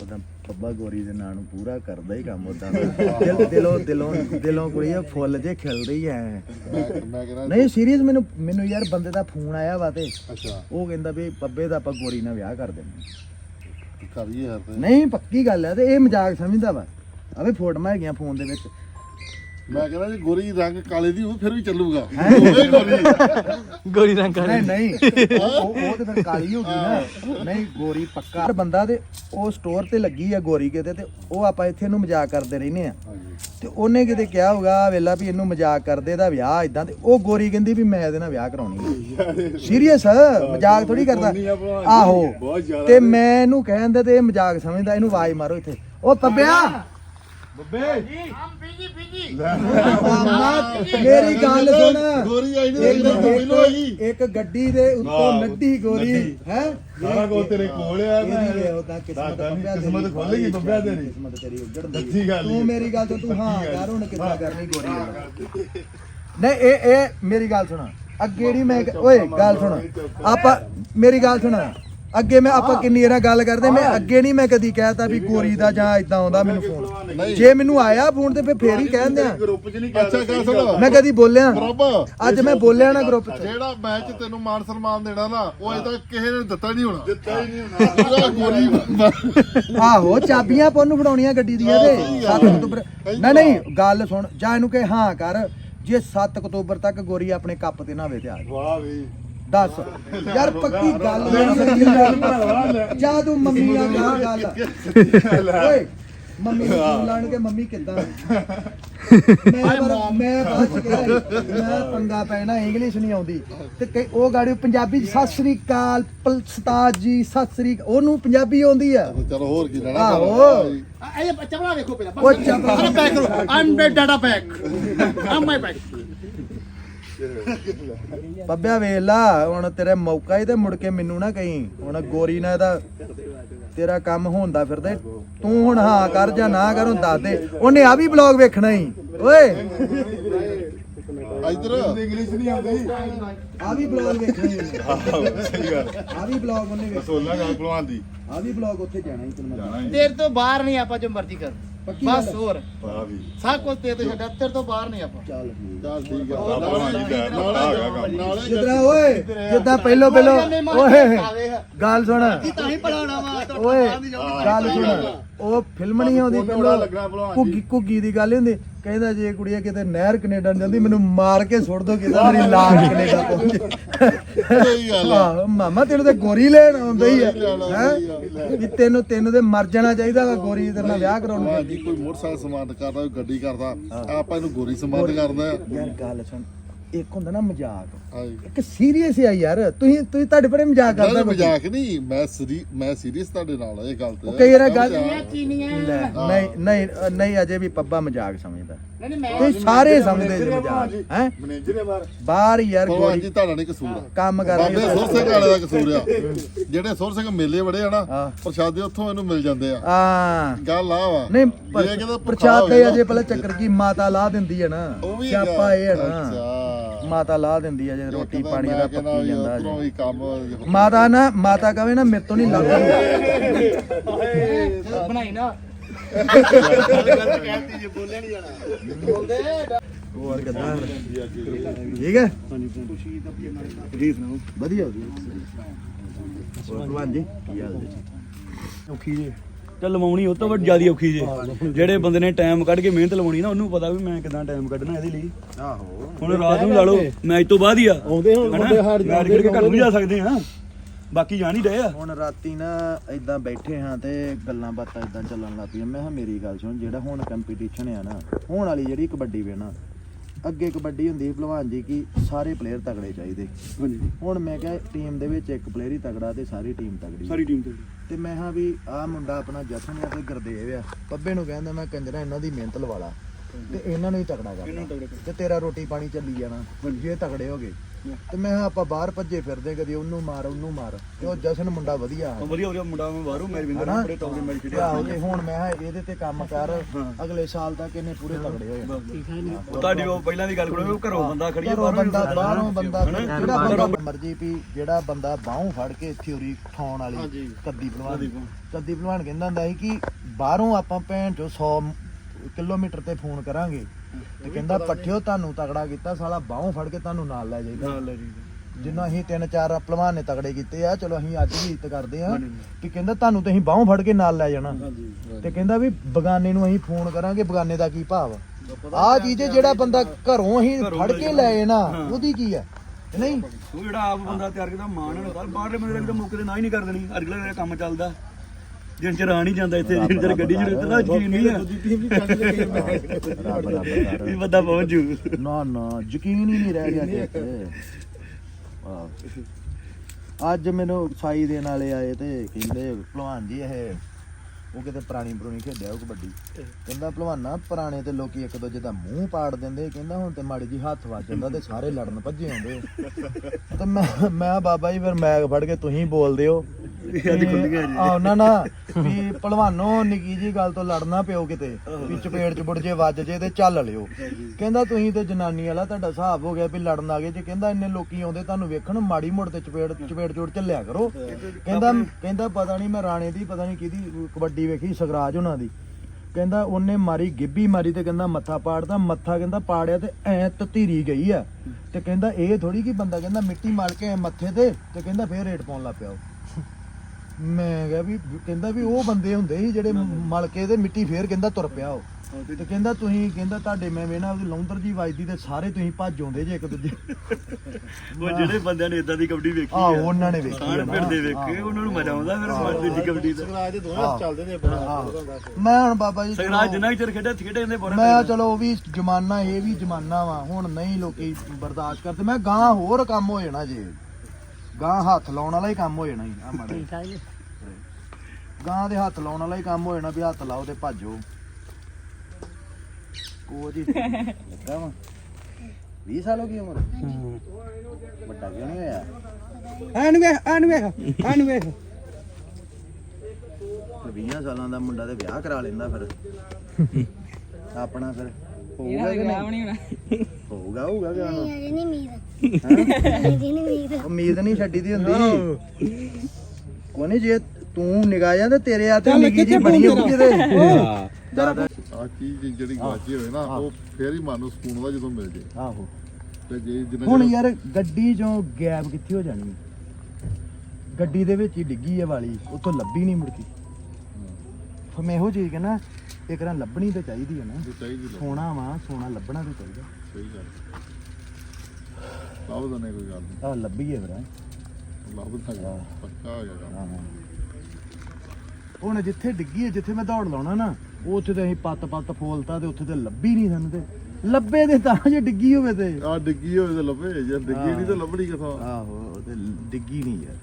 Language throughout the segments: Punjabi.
ਉਹਦਾ ਪੱਬਾ ਗੋਰੀ ਦੇ ਨਾਂ ਨੂੰ ਪੂਰਾ ਕਰਦਾ ਹੀ ਕੰਮ ਉਦਾਂ ਦਿਲ ਦਿਲੋਂ ਦਿਲੋਂ ਦਿਲੋਂ ਕੁੜੀ ਇਹ ਫੁੱਲ ਜੇ ਖਿਲਦੀ ਐ। ਮੈਂ ਮੈਂ ਕਹਿੰਦਾ ਨਹੀਂ ਸੀਰੀਅਸ ਮੈਨੂੰ ਮੈਨੂੰ ਯਾਰ ਬੰਦੇ ਦਾ ਫੋਨ ਆਇਆ ਵਾ ਤੇ ਅੱਛਾ। ਉਹ ਕਹਿੰਦਾ ਵੀ ਪੱਬੇ ਦਾ ਆਪਾਂ ਗੋਰੀ ਨਾਲ ਵਿਆਹ ਕਰ ਦਿੰਦੇ ਕਰੀਏ ਯਾਰ ਤੇ ਨਹੀਂ ਪੱਕੀ ਗੱਲ ਹੈ ਤੇ ਇਹ ਮਜ਼ਾਕ ਸਮਝਦਾ ਵਾ। ਆਵੇ ਫੋਟੋਆਂ ਹੈਗੀਆਂ ਫੋਨ ਦੇ ਵਿੱਚ। ਮੈਂ ਕਹਿੰਦਾ ਜੀ ਗੋਰੀ ਰੰਗ ਕਾਲੇ ਦੀ ਉਹ ਫਿਰ ਵੀ ਚੱਲੂਗਾ। ਹੋਵੇ ਗੋਰੀ। ਗੋਰੀ ਰੰਗ ਨਹੀਂ ਨਹੀਂ ਉਹ ਉਹ ਤੇ ਫਿਰ ਕਾਲੀ ਹੋ ਗਈ ਨਾ। ਨਹੀਂ ਗੋਰੀ ਪੱਕਾ। ਹਰ ਬੰਦਾ ਤੇ ਉਹ ਸਟੋਰ ਤੇ ਲੱਗੀ ਆ ਗੋਰੀ ਕਿਤੇ ਤੇ ਉਹ ਆਪਾਂ ਇੱਥੇ ਇਹਨੂੰ ਮਜ਼ਾਕ ਕਰਦੇ ਰਹਿੰਦੇ ਆ। ਤੇ ਉਹਨੇ ਕਿਤੇ ਕਿਹਾ ਹੋਊਗਾ ਵੇਲਾ ਵੀ ਇਹਨੂੰ ਮਜ਼ਾਕ ਕਰਦੇ ਦਾ ਵਿਆਹ ਇਦਾਂ ਤੇ। ਉਹ ਗੋਰੀ ਕਹਿੰਦੀ ਵੀ ਮੈਂ ਇਹਦੇ ਨਾਲ ਵਿਆਹ ਕਰਾਉਣੀ ਸੀਰੀਅਸ ਮਜ਼ਾਕ ਥੋੜੀ ਕਰਦਾ। ਆਹੋ। ਤੇ ਮੈਂ ਇਹਨੂੰ ਕਹਿੰਦਾ ਤੇ ਇਹ ਮਜ਼ਾਕ ਸਮਝਦਾ ਇਹਨੂੰ ਆਵਾਜ਼ ਮਾਰੋ ਇੱਥੇ। ਉਹ ਪੱਬਿਆ ਬੱਬੇ। ਮੇਰੀ ਗੱਲ ਸੁਣ। ਗੋਰੀ ਆਈ ਨਹੀਂ ਇੱਕ- ਪਹਿਲੋਂ ਆਈ ਇੱਕ- ਇੱਕ ਗੱਡੀ ਦੇ ਉੱਤੋਂ ਨੱਡੀ ਗੋਰੀ ਹੈ? ਸਾਰਾ ਕੁਝ ਤੇਰੇ ਕੋਲ ਆ ਇਹਦੀ ਵੇ ਉਹਦਾ ਕਿਸਮਤ ਦਾਦਾ ਦੀ ਬੰਬਿਆ ਕਿਸਮਤ ਖੁੱਲ੍ਹੇਗੀ ਬੰਬਿਆ ਤੇਰੀ। ਕਿਸਮਤ ਤੇਰੀ ਉੱਜੜ ਸੱਚੀ ਗੱਲ ਤੂੰ ਈ। ਮੇਰੀ ਗੱਲ ਤੋਂ ਤੂੰ ਹਾਂ ਕਰ ਹੁਣ ਕਿੱਦਾਂ ਕਰਨੀ ਗੋਰੀ ਨਾਲ। ਨਹੀਂ ਇਹ ਇਹ ਮੇਰੀ ਗੱਲ ਸੁਣ। ਅੱਗੇ ਨਹੀਂ ਮੈਂ ਓਏ ਗੱਲ ਸੁਣ। ਆਪਾਂ ਮੇਰੀ ਗੱਲ ਸੁਣ। ਅੱਗੇ ਮੈਂ ਆਪਾਂ ਕਿੰਨੀ ਵਾਰ ਗੱਲ ਕਰਦੇ ਮੈਂ ਅੱਗੇ ਨਹੀਂ ਮੈਂ ਕਦੀ ਕਹਿਤਾ ਵੀ ਗੋਰੀ ਦਾ ਜਾਂ ਇਦਾਂ ਆਉਂਦਾ ਮੈਨੂੰ ਫੋਨ। ਜੇ ਮੈਨੂੰ ਆਇਆ ਫੋਨ ਤੇ ਫਿਰ ਫੇਰ ਹੀ ਕਹਿੰਦੇ ਆ ਗਰੁੱਪ 'ਚ ਨਹੀਂ ਅੱਛਾ ਗੱਲ ਸੁਣ ਮੈਂ ਕਦੀ ਬੋਲਿਆ। ਅੱਜ ਮੈਂ ਬੋਲਿਆ ਨਾ ਗਰੁੱਪ 'ਚ। ਜਿਹੜਾ ਮੈਚ ਤੈਨੂੰ ਮਾਨ ਸਨਮਾਨ ਦੇਣਾ ਨਾ ਉਹ ਅਜੇ ਤੱਕ ਕਿਸੇ ਨੇ ਦਿੱਤਾ ਨਹੀਂ ਹੋਣਾ। ਦਿੱਤਾ ਹੀ ਨਹੀਂ ਹੋਣਾ। ਗੋਰੀ ਆਹੋ ਚਾਬੀਆਂ ਆਪਾਂ ਫੜਾਉਣੀਆਂ ਗੱਡੀ ਦੀਆਂ ਤੇ। 7 ਅਕਤੂਬਰ ਨਹੀਂ ਨਹੀਂ ਗੱਲ ਸੁਣ ਜਾਂ ਇਹਨੂੰ ਕਹੇ ਹਾਂ ਕਰ ਜੇ 7 ਅਕਤੂਬਰ ਤੱਕ ਗੋਰੀ ਆਪਣੇ ਕੱਪ ਤੇ ਨਾ ਹੋਵੇ ਤੇ ਆ ਜਾ। ਵਾਹ ਵੀ। ਦੱਸ। ਯਾਰ ਪੱਕੀ ਗੱਲ ਨਹੀਂ ਜਾ ਤੂੰ ਮੰਮੀ ਨਾਲ ਕਹਾ ਗੱਲ। ਓਏ ਮੰਮੀ ਨੂੰ ਫੋਨ ਲਾਣ ਕੇ ਮੰਮੀ ਕਿੱਦਾਂ ਮੈਂ ਪਰ- ਮੈਂ। ਬਾਅਦ ਚ ਕਿਹਾ ਸੀ, ਮੈਂ ਪੰਗਾ ਪੈਣਾ ਇੰਗਲਿਸ਼ ਨਹੀਂ ਆਉਂਦੀ। ਤੇ ਕਈ ਉਹ ਗਾੜੀ ਪੰਜਾਬੀ ਚ ਸਤਿ ਸ੍ਰੀ ਅਕਾਲ ਪਲ- ਜੀ ਸਤਿ ਸ੍ਰੀ ਅਕਾਲ। ਉਹਨੂੰ ਪੰਜਾਬੀ ਆਉਂਦੀ ਆ। ਚਲੋ ਹੋਰ ਕੀ ਲੈਣਾ? ਆਹੋ। ਇਹ ਚਪੜਾ ਵੇਖੋ ਪਹਿਲਾਂ। ਉਹ ਚੱਪਲਾਂ ਅਰੇ ਪੈਕ ਕਰੋ। ਆਮ ਬੇ ਡਾਟਾ ਪੈਕ ਆਮ ਮਾਈ ਪੈਕ ਬੱਬਿਆ ਵੇਲਾ ਹੁਣ ਤੇਰੇ ਮੌਕਾ ਹੀ ਤੇ ਮੁੜ ਕੇ ਮੈਨੂੰ ਨਾ ਕਹੀਂ। ਹੁਣ ਗੋਰੀ ਨਾਲ ਇਹਦਾ ਤੇਰਾ ਕੰਮ ਹੁੰਦਾ ਫਿਰਦਾ। ਤੂੰ ਹੁਣ ਹਾਂ ਕਰ ਜਾਂ ਨਾ ਕਰ ਹੁਣ ਦੱਸ ਦੇ। ਉਹਨੇ ਆ ਵੀ ਬਲੌਗ ਵੇਖਣਾ ਹੀ। ਓਏ। ਇਧਰ। ਇੰਗਲਿਸ਼ ਨਹੀਂ ਆਉਂਦੀ। ਆ ਵੀ ਬਲੌਗ ਵੇਖਣਾ ਹੀ। ਸਹੀ ਗੱਲ। ਆ ਵੀ ਬਲੌਗ ਉਹਨੇ ਵੇਖਣਾ ਸੋਲਾ ਗੱਲ ਭਲਵਾਨ ਦੀ। ਆ ਵੀ ਬਲੌਗ ਉੱਥੇ ਜਾਣਾ ਹੀ ਤੈਨੂੰ ਮੈਂ ਜਾਣਾ ਹੀ। ਤੇਰੇ ਤੋਂ ਬਾਹਰ ਨਹੀਂ ਆਪਾਂ ਜੋ ਮਰਜ਼ੀ ਕਰ। ਪੱਕੀ ਬਸ ਗੱਲ? ਹੋਰ। ਵਾਹ ਵੀ। ਸਭ ਕੁਝ ਤੇਰੇ ਤੋਂ ਛੱਡਾ ਤੇਰੇ ਤੋਂ ਬਾਹਰ ਨਹੀਂ ਆਪਾਂ। ਚੱਲ ਠੀਕ ਚੱਲ ਠੀਕ ਆਹ ਆ ਭਲਵਾਨ ਜੀ ਦਾ ਪਤਾ ਹੈਗਾ ਕੰਮ। ਨਾਲੇ ਜਿੱਦਾਂ ਓਏ ਜਿੱਦਾਂ ਪਹਿਲੋ ਪਹਿਲੋ ਓਏ ਗੱਲ ਸੁਣ। ਤਾਂ ਹੀ ਪੜਾਉਣਾ ਵਾ ਓਏ ਗੱਲ ਸੁਣ। ਉਹ ਫਿਲਮ ਨਹੀਂ ਆਉਂਦੀ ਉਹਨੂੰ ਲੱਗਣਾ ਭਲਵਾਨ ਜੀ। ਘੁੱਗੀ ਘੁੱਗੀ ਦੀ ਗੱਲ ਹੁੰਦੀ। ਕਹਿੰਦਾ ਜੇ ਕੁੜੀਆਂ ਕਿਤੇ ਨਹਿਰ ਕੈਨੇਡਾ ਨੂੰ ਜਾਂਦੀ ਮੈਨੂੰ ਮਾਰ ਕੇ ਸੁੱਟ ਦੋ ਕਿਤੇ ਮੇਰੀ ਲਾਸ਼ ਕੈਨੇਡਾ ਪਹੁੰਚੇ। ਸਹੀ ਗੱਲ ਆ। ਆਹ, ਮਾਮਾ ਤੈਨੂੰ ਤੇ ਗੋਰੀ ਲੈਣ ਆਉਂਦਾ ਹੀ ਹੀ। ਹੈਂ? ਵੀ ਤੈਨੂੰ ਤੈਨੂੰ ਤੇ ਮਰ ਜਾਣਾ ਚਾਹੀਦਾ ਵਾ ਗੋਰੀ ਤੇਰੇ ਨਾਲ ਵਿਆਹ ਕਰਾਉਣ ਨੂੰ। ਜੀ ਕੋਈ ਮੋਟਰਸਾਈਕਲ ਸਮਾਨ ਕਰਦਾ ਕੋਈ ਗੱਡੀ ਕਰਦਾ ਆਪਾਂ ਇਹਨੂੰ ਗੋਰੀ ਸਮਾਨ ਕਰਦਾ। ਯਾਰ ਗੱਲ ਸੁਣ। ਇੱਕ ਹੁੰਦਾ ਨਾ ਮਜ਼ਾਕ। ਹਾਂਜੀ। ਇੱਕ ਸੀਰੀਅਸ ਆ ਯਾਰ। ਤੁਸੀਂ ਤੁਸੀਂ ਤੁਹਾਡੇ ਬੜੇ ਮਜ਼ਾਕ ਕਰਦਾ ਨਹੀਂ। ਮਜ਼ਾਕ ਨਹੀਂ ਮੈਂ ਸਰੀ ਮੈਂ ਸੀਰੀਅਸ ਤੁਹਾਡੇ ਨਾਲ ਆ ਇਹ ਗੱਲ ਤੇ। ਉਹ ਕਈ ਵਾਰ ਗੱਲ ਚੀਨੀਆਂ ਲੈ, ਨਹੀਂ ਨਹੀਂ ਅ, ਨਹੀਂ ਅਜੇ ਵੀ ਪੱਬਾ ਮਜ਼ਾਕ ਸਮਝਦਾ। ਨਹੀਂ ਨਹੀਂ ਮੈਂ ਤੁਸੀਂ ਸਾਰੇ ਸਮਝਦੇ ਜੀ ਮਜ਼ਾਕ ਹੈ? ਮੈਨੇਜਰ ਨੇ ਬਾਹਰ ਬਾਹਰ ਯਾਰ ਭਗਵਾਨ ਗੋਰੀ ਜੀ ਤੁਹਾਡਾ ਨਹੀਂ ਕਸੂਰ। ਆ ਕੰਮ ਕਰ ਬਾਬੇ ਸੁਰ ਸਿੰਘ ਵਾਲੇ ਦਾ ਕਸੂਰ ਆ। ਜਿਹੜੇ ਸੁਰ ਸਿੰਘ ਮੇਲੇ ਬੜੇ ਆ ਨਾ ਹਾਂ। ਪ੍ਰਸ਼ਾਦੇ ਉੱਥੋਂ ਇਹਨੂੰ ਮਿਲ ਜਾਂਦੇ ਆ। ਆ ਗੱਲ ਆ ਵਾ। ਨਹੀਂ ਭੁੱਖਾ ਪ੍ਰਚਾਰ ਤੇ ਨਾ, ਅਜੇ ਪਹਿਲਾਂ ਚੱਕਰ ਕੀ ਮਾਤਾ ਲਾ ਦਿੰਦੀ ਹੈ ਨਾ। ਉਹ ਵੀ ਸਿਆਪਾ ਇਹ ਹੈ ਨਾ। ਅੱਛਾ। ਮਾਤਾ ਲਾ ਦਿੰਦੀ ਹੈ ਜੇ ਰੋਟੀ ਪਾਣੀ ਦਾ ਪੱਕੀ ਜਾਂਦਾ ਉਧਰੋਂ ਕੰਮ ਮਾਤਾ ਨਾ ਮਾਤਾ ਕਵੇ ਨਾ ਮੇਰੇ ਤੋਂ ਨਹੀਂ ਲੱਗਦਾ। ਬਣਾਈ ਨਾ। ਹੋਰ ਕਿਦਾਂ? ਠੀਕ ਹੈ? ਜੀ ਸੁਣਾਓ? ਵਧੀਆ ਵਧੀਆ। ਹੋਰ ਭਲਵਾਨ ਜੀ? ਕੀ ਹਾਲ ਜੀ ਔਖੀ ਜੇ। ਤੇ ਲਵਾਉਣੀ ਉਹ ਤੋਂ ਵੱਧ ਜ਼ਿਆਦਾ ਔਖੀ ਜੇ। ਜਿਹੜੇ ਬੰਦੇ ਨੇ ਟਾਈਮ ਕੱਢ ਕੇ ਮਿਹਨਤ ਲਵਾਉਣੀ ਨਾ ਉਹਨੂੰ ਪਤਾ ਵੀ ਮੈਂ ਕਿਦਾਂ ਟਾਈਮ ਕੱਢਣਾ ਇਹਦੇ ਲਈ। ਆਹੋ। ਹੁਣ ਰਾਤ ਨੂੰ ਲਾ ਲਓ ਮੈਚ ਤੋਂ ਬਾਅਦ ਹੀ ਆ। ਆਉਂਦੇ ਹੁਣ ਬੰਦੇ ਹਾਰ ਜਾਂਦੇ ਮੈਚ ਘਰ ਨੂੰ ਜਾ ਸਕਦੇ ਆ ਬਾਕੀ ਜਾਣ ਹੀ ਰਹੇ ਆ। ਹੁਣ ਰਾਤੀ ਨਾ ਇਦਾਂ ਬੈਠੇ ਹਾਂ ਤੇ ਗੱਲਾਂ ਬਾਤਾਂ ਇਦਾਂ ਚੱਲਣ ਲੱਗ ਪਈਆਂ। ਮੈਂ ਕਿਹਾ ਮੇਰੀ ਗੱਲ ਸੁਣ ਜਿਹੜਾ ਹੁਣ ਕੰਪੀਟੀਸ਼ਨ ਆ ਨਾ ਹੋਣ ਵਾਲੀ ਜਿਹੜੀ ਕਬੱਡੀ ਵੇ ਨਾ ਅੱਗੇ ਕਬੱਡੀ ਹੁੰਦੀ ਸੀ ਭਲਵਾਨ ਜੀ ਕੀ ਸਾਰੇ ਪਲੇਅਰ ਤਗੜੇ ਚਾਹੀਦੇ। ਹਾਂਜੀ। ਹੁਣ ਮੈਂ ਕਿਹਾ ਟੀਮ ਦੇ ਵਿੱਚ ਇੱਕ ਪਲੇਅਰ ਹੀ ਤਗੜਾ ਤੇ ਸਾਰੀ ਟੀਮ ਤਗੜੀ। ਸਾਰੀ ਟੀਮ ਤੋਂ ਤੇ ਮੈਂ ਹਾਂ ਵੀ ਆਹ ਮੁੰਡਾ ਆਪਣਾ ਜਸਨ ਆ ਤੇ ਗੁਰਦੇਵ ਆ। ਪੱਬੇ ਨੂੰ ਕਹਿੰਦਾ ਮੈਂ ਕੰਜਰਾ ਇਹਨਾਂ ਦੀ ਮਿਹਨਤ ਲਵਾ ਲਾ। ਤੇ ਇਹਨਾਂ ਨੂੰ ਹੀ ਤਗੜਾ ਕਰ ਲਾ। ਤੇ ਤੇਰਾ ਰੋਟੀ ਪਾਣੀ ਚੱਲੀ ਜਾਣਾ। ਜੇ ਤਗੜੇ ਹੋ ਗਏ ਤੇ ਮੈਂ ਕਿਹਾ ਆਪਾਂ ਬਾਹਰ ਭੱਜੇ ਫਿਰਦੇ ਕਦੀ ਉਹਨੂੰ ਮਾਰ ਉਹਨੂੰ ਮਾਰ। ਤੇ ਉਹ ਜਸ਼ਨ ਮੁੰਡਾ ਵਧੀਆ ਵਧੀਆ ਵਧੀਆ ਮੁੰਡਾ ਮੈਂ ਬਾਹਰੋਂ ਮੈਚ ਵਿੰਦਰ ਹਨਾ? ਬੜੇ ਟੌਪ ਦੇ ਮੈਚ ਤੇ ਖੇਡਿਆ ਆਹੋ ਤੇ ਹੁਣ ਮੈਂ ਕਿਹਾ ਇਹਦੇ ਤੇ ਕੰਮ ਕਰ ਅਗਲੇ ਸਾਲ ਤੱਕ ਇਹਨੇ ਪੂਰੇ ਤਗੜੇ ਹੋ ਜਾਣਾ ਉਹ ਤੁਹਾਡੀ ਉਹ ਪਹਿਲਾਂ ਦੀ ਗੱਲ ਕਰੋ ਉਹ ਘਰੋਂ ਬੰਦਾ ਖੜੀਏ ਘਰੋਂ ਬੰਦਾ ਬਾਹਰੋਂ ਬੰਦਾ ਜਿਹੜਾ ਬੰਦਾ ਮਰਜ਼ੀ ਵੀ ਜਿਹੜਾ ਬੰਦਾ ਬਾਹੋਂ ਫੜ ਕੇ ਥਿਉਰੀ ਠਾਉਣ ਵਾਲੀ ਕੱਦੀ ਭਲਵਾਨ। ਕਹਿੰਦਾ ਹੁੰਦਾ ਸੀ ਕਿ ਬਾਹਰੋਂ ਆਪਾਂ ਭੈਣ ਚੋ 100 ਕਿਲੋਮੀਟਰ ਤੇ ਫੋਨ ਕਰਾਂਗੇ। ਤੇ ਕਹਿੰਦਾ ਪੱਠਿਓ ਤੁਹਾਨੂੰ ਤਗੜਾ ਕੀਤਾ ਸਾਲਾ ਬਾਹੋਂ ਫੜ ਕੇ ਤੁਹਾਨੂੰ ਨਾਲ ਲੈ ਜਾਈਦਾ। ਨਾਲ ਲੈ ਜੀ ਜਿੰਨਾ ਅਸੀਂ ਤਿੰਨ ਚਾਰ ਭਲਵਾਨ ਨੇ ਤਗੜੇ ਕੀਤੇ ਆ ਚਲੋ ਅਸੀਂ ਅੱਜ ਵੀ ਇੱਜ਼ਤ ਕਰਦੇ ਆ ਕਿ ਕਹਿੰਦਾ ਤੁਹਾਨੂੰ ਤੇ ਅਸੀਂ ਬਾਹੋਂ ਫੜ ਕੇ ਨਾਲ ਲੈ ਜਾਣਾ। ਤੇ ਕਹਿੰਦਾ ਵੀ ਬਗਾਨੇ ਨੂੰ ਅਸੀਂ ਫੋਨ ਕਰਾਂਗੇ ਬਗਾਨੇ ਦਾ ਕੀ ਭਾਵ ਆ? ਚੀਜ਼ ਜਿਹੜਾ ਬੰਦਾ ਘਰੋਂ ਅਸੀਂ ਫੜ ਕੇ ਲੈ ਜਾਣਾ ਉਹਦੀ ਕੀ ਆ ਨਹੀਂ? ਉਹ ਜਿਹੜਾ ਆਪ ਬੰਦਾ ਤਿਆਰ ਕਰਦਾ ਮਾਣ ਨਾਲ ਬਾਹਰਲੇ ਬੰਦੇ ਨੇ ਮੌਕੇ ਤੇ ਨਾ ਹੀ ਨਹੀਂ ਕਰ ਦੇਣੀ। ਅਗਲੇ ਦਾ ਕੰਮ ਚੱਲਦਾ ਜਿੰਨ ਚਿਰ ਆ ਨਹੀਂ ਜਾਂਦਾ ਇੱਥੇ ਜਿੰਨ ਚਿਰ ਗੱਡੀ ਚ ਉਤਰਦਾ ਯਕੀਨ ਨਹੀਂ ਆ। ਇਹ ਬੰਦਾ ਪਹੁੰਚ ਜੂ। ਨਾ ਨਾ ਯਕੀਨ ਹੀ ਨਹੀਂ ਰਹਿ ਗਿਆ ਕਿਸੇ ਤੇ ਆਹ। ਅੱਜ ਮੈਨੂੰ ਸਾਈ ਦੇਣ ਵਾਲੇ ਆਏ ਤੇ ਕਹਿੰਦੇ ਭਲਵਾਨ ਜੀ ਇਹ ਉਹ ਕਿਤੇ ਪੁਰਾਣੀ ਪੁਰਾਣੀ ਖੇਡਿਆ ਉਹ ਕਬੱਡੀ। ਕਹਿੰਦਾ ਭਲਵਾਨਾ ਪੁਰਾਣੇ ਤੇ ਲੋਕੀ ਇੱਕ ਦੂਜੇ ਦਾ ਮੂੰਹ ਪਾੜ ਦਿੰਦੇ। ਕਹਿੰਦਾ ਹੁਣ ਤੇ ਮਾੜੀ ਜੀ ਹੱਥ ਵੱਜ ਜਾਂਦਾ ਤੇ ਸਾਰੇ ਲੜਨ ਭੱਜੇ ਆਉਂਦੇ। ਤੇ ਮੈਂ ਮੈਂ ਬਾਬਾ ਜੀ ਫਿਰ ਮੈਗ ਫੜ ਕੇ ਤੁਸੀਂ ਬੋਲਦੇ ਹੋ। ਆ ਉਹਨਾਂ ਨਾ ਵੀ ਭਲਵਾਨੋ ਨਿੱਕੀ ਜੀ ਗੱਲ ਤੋਂ ਲੜਨਾ ਪਿਓ ਕਿਤੇ। ਵੀ ਚਪੇੜ ਚਪੜ ਜੇ ਵੱਜ ਜੇ ਤੇ ਚੱਲ ਲਿਓ। ਕਹਿੰਦਾ ਤੁਸੀਂ ਤੇ ਜਨਾਨੀ ਵਾਲਾ ਤੁਹਾਡਾ ਹਿਸਾਬ ਹੋ ਗਿਆ ਵੀ ਲੜਨ ਆ ਗਏ। ਜੇ ਕਹਿੰਦਾ ਇੰਨੇ ਲੋਕੀ ਆਉਂਦੇ ਤੁਹਾਨੂੰ ਵੇਖਣ ਮਾੜੀ ਮੋੜ ਤੇ ਚਪੇੜ ਚਪੇੜ ਚੋੜ ਚੱਲਿਆ ਕਰੋ। ਕਹਿੰਦਾ ਕਹਿੰਦਾ ਪਤਾ ਨਹੀਂ ਮੈਂ ਰਾਣੇ ਦੀ ਪਤਾ ਨਹੀਂ ਕਿਹਦੀ ਕਬੱਡੀ ਵੇਖੀ ਸਗਰਾਜ ਉਹਨਾਂ ਦੀ। ਕਹਿੰਦਾ ਉਹਨੇ ਮਾਰੀ ਗਿੱਬੀ ਮਾਰੀ ਤੇ ਕਹਿੰਦਾ ਮੱਥਾ ਪਾੜਦਾ। ਮੱਥਾ ਕਹਿੰਦਾ ਪਾੜਿਆ ਤੇ ਐ ਤਤੀਰੀ ਗਈ ਆ। ਤੇ ਕਹਿੰਦਾ ਇਹ ਥੋੜੀ ਕਿ ਬੰਦਾ ਕਹਿੰਦਾ ਮਿੱਟੀ ਮਲ ਕੇ ਐਂ ਮੱਥੇ ਤੇ ਤੇ ਕਹਿੰਦਾ ਫੇਰ ਰੇਟ ਪਾਉਣ ਲੱਗ ਪਿਆ ਉਹ। ਮੈਂ ਕਿਹਾ ਵੀ ਕਹਿੰਦਾ ਵੀ ਉਹ ਬੰਦੇ ਹੁੰਦੇ ਸੀ ਜਿਹੜੇ ਮਲ ਕੇ ਤੇ ਮਿੱਟੀ ਫੇਰ ਕਹਿੰਦਾ ਤੁਰ ਪਿਆ ਉਹ। ਤੇ ਕਹਿੰਦਾ ਤੁਸੀਂ ਕਹਿੰਦਾ ਤੁਹਾਡੇ ਮੈਂ ਵੇਣਾ ਉਹਦੀ ਲੌਂਦਰ ਜੀ ਵੱਜਦੀ ਤੇ ਸਾਰੇ ਤੁਸੀਂ ਭੱਜ ਆਉਂਦੇ ਜੇ ਇੱਕ ਦੂਜੇ। ਉਹ ਜਿਹੜੇ ਬੰਦਿਆਂ ਨੇ ਇਦਾਂ ਦੀ ਕਬੱਡੀ ਵੇਖੀ ਆਹ ਉਹਨਾਂ ਨੇ ਵੇਖੀ ਸਾਰ ਆ ਨਾ। ਪਿੰਡ ਦੇ ਵੇਖੇ ਉਹਨਾਂ ਨੂੰ ਮਜ਼ਾ ਆਉਂਦਾ ਫਿਰ ਮਾਰ ਦੀ ਕਬੱਡੀ ਦਾ। ਸਗਰਾਜ ਦੇ ਦੋਵੇਂ ਹੱਥ ਚੱਲਦੇ ਨੇ। ਮੈਂ ਹੁਣ ਬਾਬਾ ਜੀ ਸਗਰਾਜ ਜਿੰਨਾ ਚਿਰ ਖੇਡਿਆ ਖੇਡੇ ਜਾਂਦੇ ਬੋਰੇ ਮੈਂ ਚਲੋ ਉਹ ਵੀ ਜਮਾਨਾ ਇਹ ਵੀ ਜਮਾਨਾ ਵਾ। ਹੁਣ ਨਹੀਂ ਲੋਕੀ ਬਰਦਾਸ਼ਤ ਕਰਦੇ। ਮੈਂ ਗਾਂ ਹੋਰ ਕੰਮ ਹੋ ਜਾਣਾ ਜੇ। ਗਾਂ ਹੱਥ ਲਾਉਣ ਵਾਲਾ ਹੀ ਕੰਮ ਹੋ ਜਾਣਾ ਹੀ। ਆ ਮਾੜਾ। ਗਾਂ ਦੇ ਹੱਥ ਲਾਉਣ ਵਾਲਾ ਹੀ ਕੰਮ ਹੋ ਜਾਣਾ ਵੀ ਹੱਥ ਲਾਓ ਤੇ ਭੱਜੋ। ਕੋ ਜੀ ਲੱਗਾ ਵਾ। 20 ਸਾਲ ਹੋ ਗਈ ਉਮਰ। ਵੱਡਾ ਕਿਉਂ ਨਹੀਂ ਹੋਇਆ? ਐਨ ਵੇਖ ਐਨ ਵੇਖ ਐਨ ਵੇਖ। 20 ਸਾਲਾਂ ਦਾ ਮੁੰਡਾ ਤੇ ਵਿਆਹ ਕਰਾ ਲੈਂਦਾ ਫਿਰ। ਆਪਣਾ ਫਿਰ ਹੋਊਗਾ ਕਿ ਨਹੀਂ? ਹੋਊਗਾ ਹੋਊਗਾ ਕਿ ਅਜੇ ਨਹੀਂ ਮੀਰ ਅਜੇ ਨਹੀਂ ਮੀਰ ਉਮੀਦ ਨਹੀਂ ਛੱਡੀ ਦੀ ਹੁੰਦੀ। ਕੋਨੇ ਜੇ ਤੂੰ ਨਿਗਾਹ ਜਾਂ ਤੇ ਤੇਰੇ ਆ ਤੇ ਨਿੱਕੀ ਜੀ ਬਣੀ ਹੋਊਗੀ ਤੇ ਆ ਚੀਜ਼ ਜਿਹੜੀ ਗਵਾਚੀ ਹੋਵੇ ਨਾ ਉਹ ਫੇਰ ਹੀ ਮਨ ਨੂੰ ਸਕੂਨ ਹੁੰਦਾ ਜਦੋਂ ਮਿਲ ਜੇ। ਆਹੋ। ਤੇ ਜੇ ਜਿੰਨਾ ਹੁਣ ਚਿਰ- ਯਾਰ ਗੱਡੀ ਚੋਂ ਗੈਪ ਕਿੱਥੇ ਹੋ ਜਾਣੀ? ਗੱਡੀ ਦੇ ਵਿੱਚ ਹੀ ਡਿੱਗੀ ਹੈ ਵਾਲੀ ਉੱਥੋਂ ਲੱਭੀ ਨਹੀਂ ਮੁੜਕੀ। ਫਿਰ ਮੈਂ ਇਹੋ ਚੀਜ਼ ਕਹਿੰਦਾ ਇੱਕ ਰਾਂ ਲੱਭਣੀ ਤੇ ਚਾਹੀਦੀ ਹੈ ਨਾ। ਚਾਹੀਦੀ ਸੋਨਾ ਵਾ ਸੋਨਾ ਲੱਭਣਾ ਤੇ ਚਾਹੀਦਾ। ਸਹੀ ਗੱਲ। ਲੱਭਦਾ ਨਹੀਂ ਕੋਈ ਗੱਲ ਨਹੀਂ। ਆ ਲੱਭੀਏ ਫਿਰ ਹੈਂ। ਲੱਭਦਾ ਗਾ, ਪੱਕਾ ਹੋ ਹਾਂ ਹੁਣ ਜਿੱਥੇ ਡਿੱਗੀ ਹੈ ਜਿੱਥੇ ਮੈਂ ਦੌੜ ਲਾਉਣਾ ਨਾ ਉੱਥੇ ਤੇ ਅਸੀਂ ਪੱਤ ਪੱਤ ਫੋਲਤਾ ਤੇ ਉੱਥੇ ਤੇ ਲੱਭੀ ਨਹੀਂ ਸਾਨੂੰ ਤੇ। ਲੱਭੇ ਤੇ ਤਾਂ ਜੇ ਡਿੱਗੀ ਹੋਵੇ ਤੇ। ਆ ਡਿੱਗੀ ਹੋਵੇ ਤੇ ਲੱਭੇ ਜੇ ਡਿੱਗੀ ਨਹੀਂ ਤਾਂ ਲੱਭਣੀ ਕਿਥੋਂ? ਆਹੋ ਤੇ ਡਿੱਗੀ ਨਹੀਂ ਯਾਰ।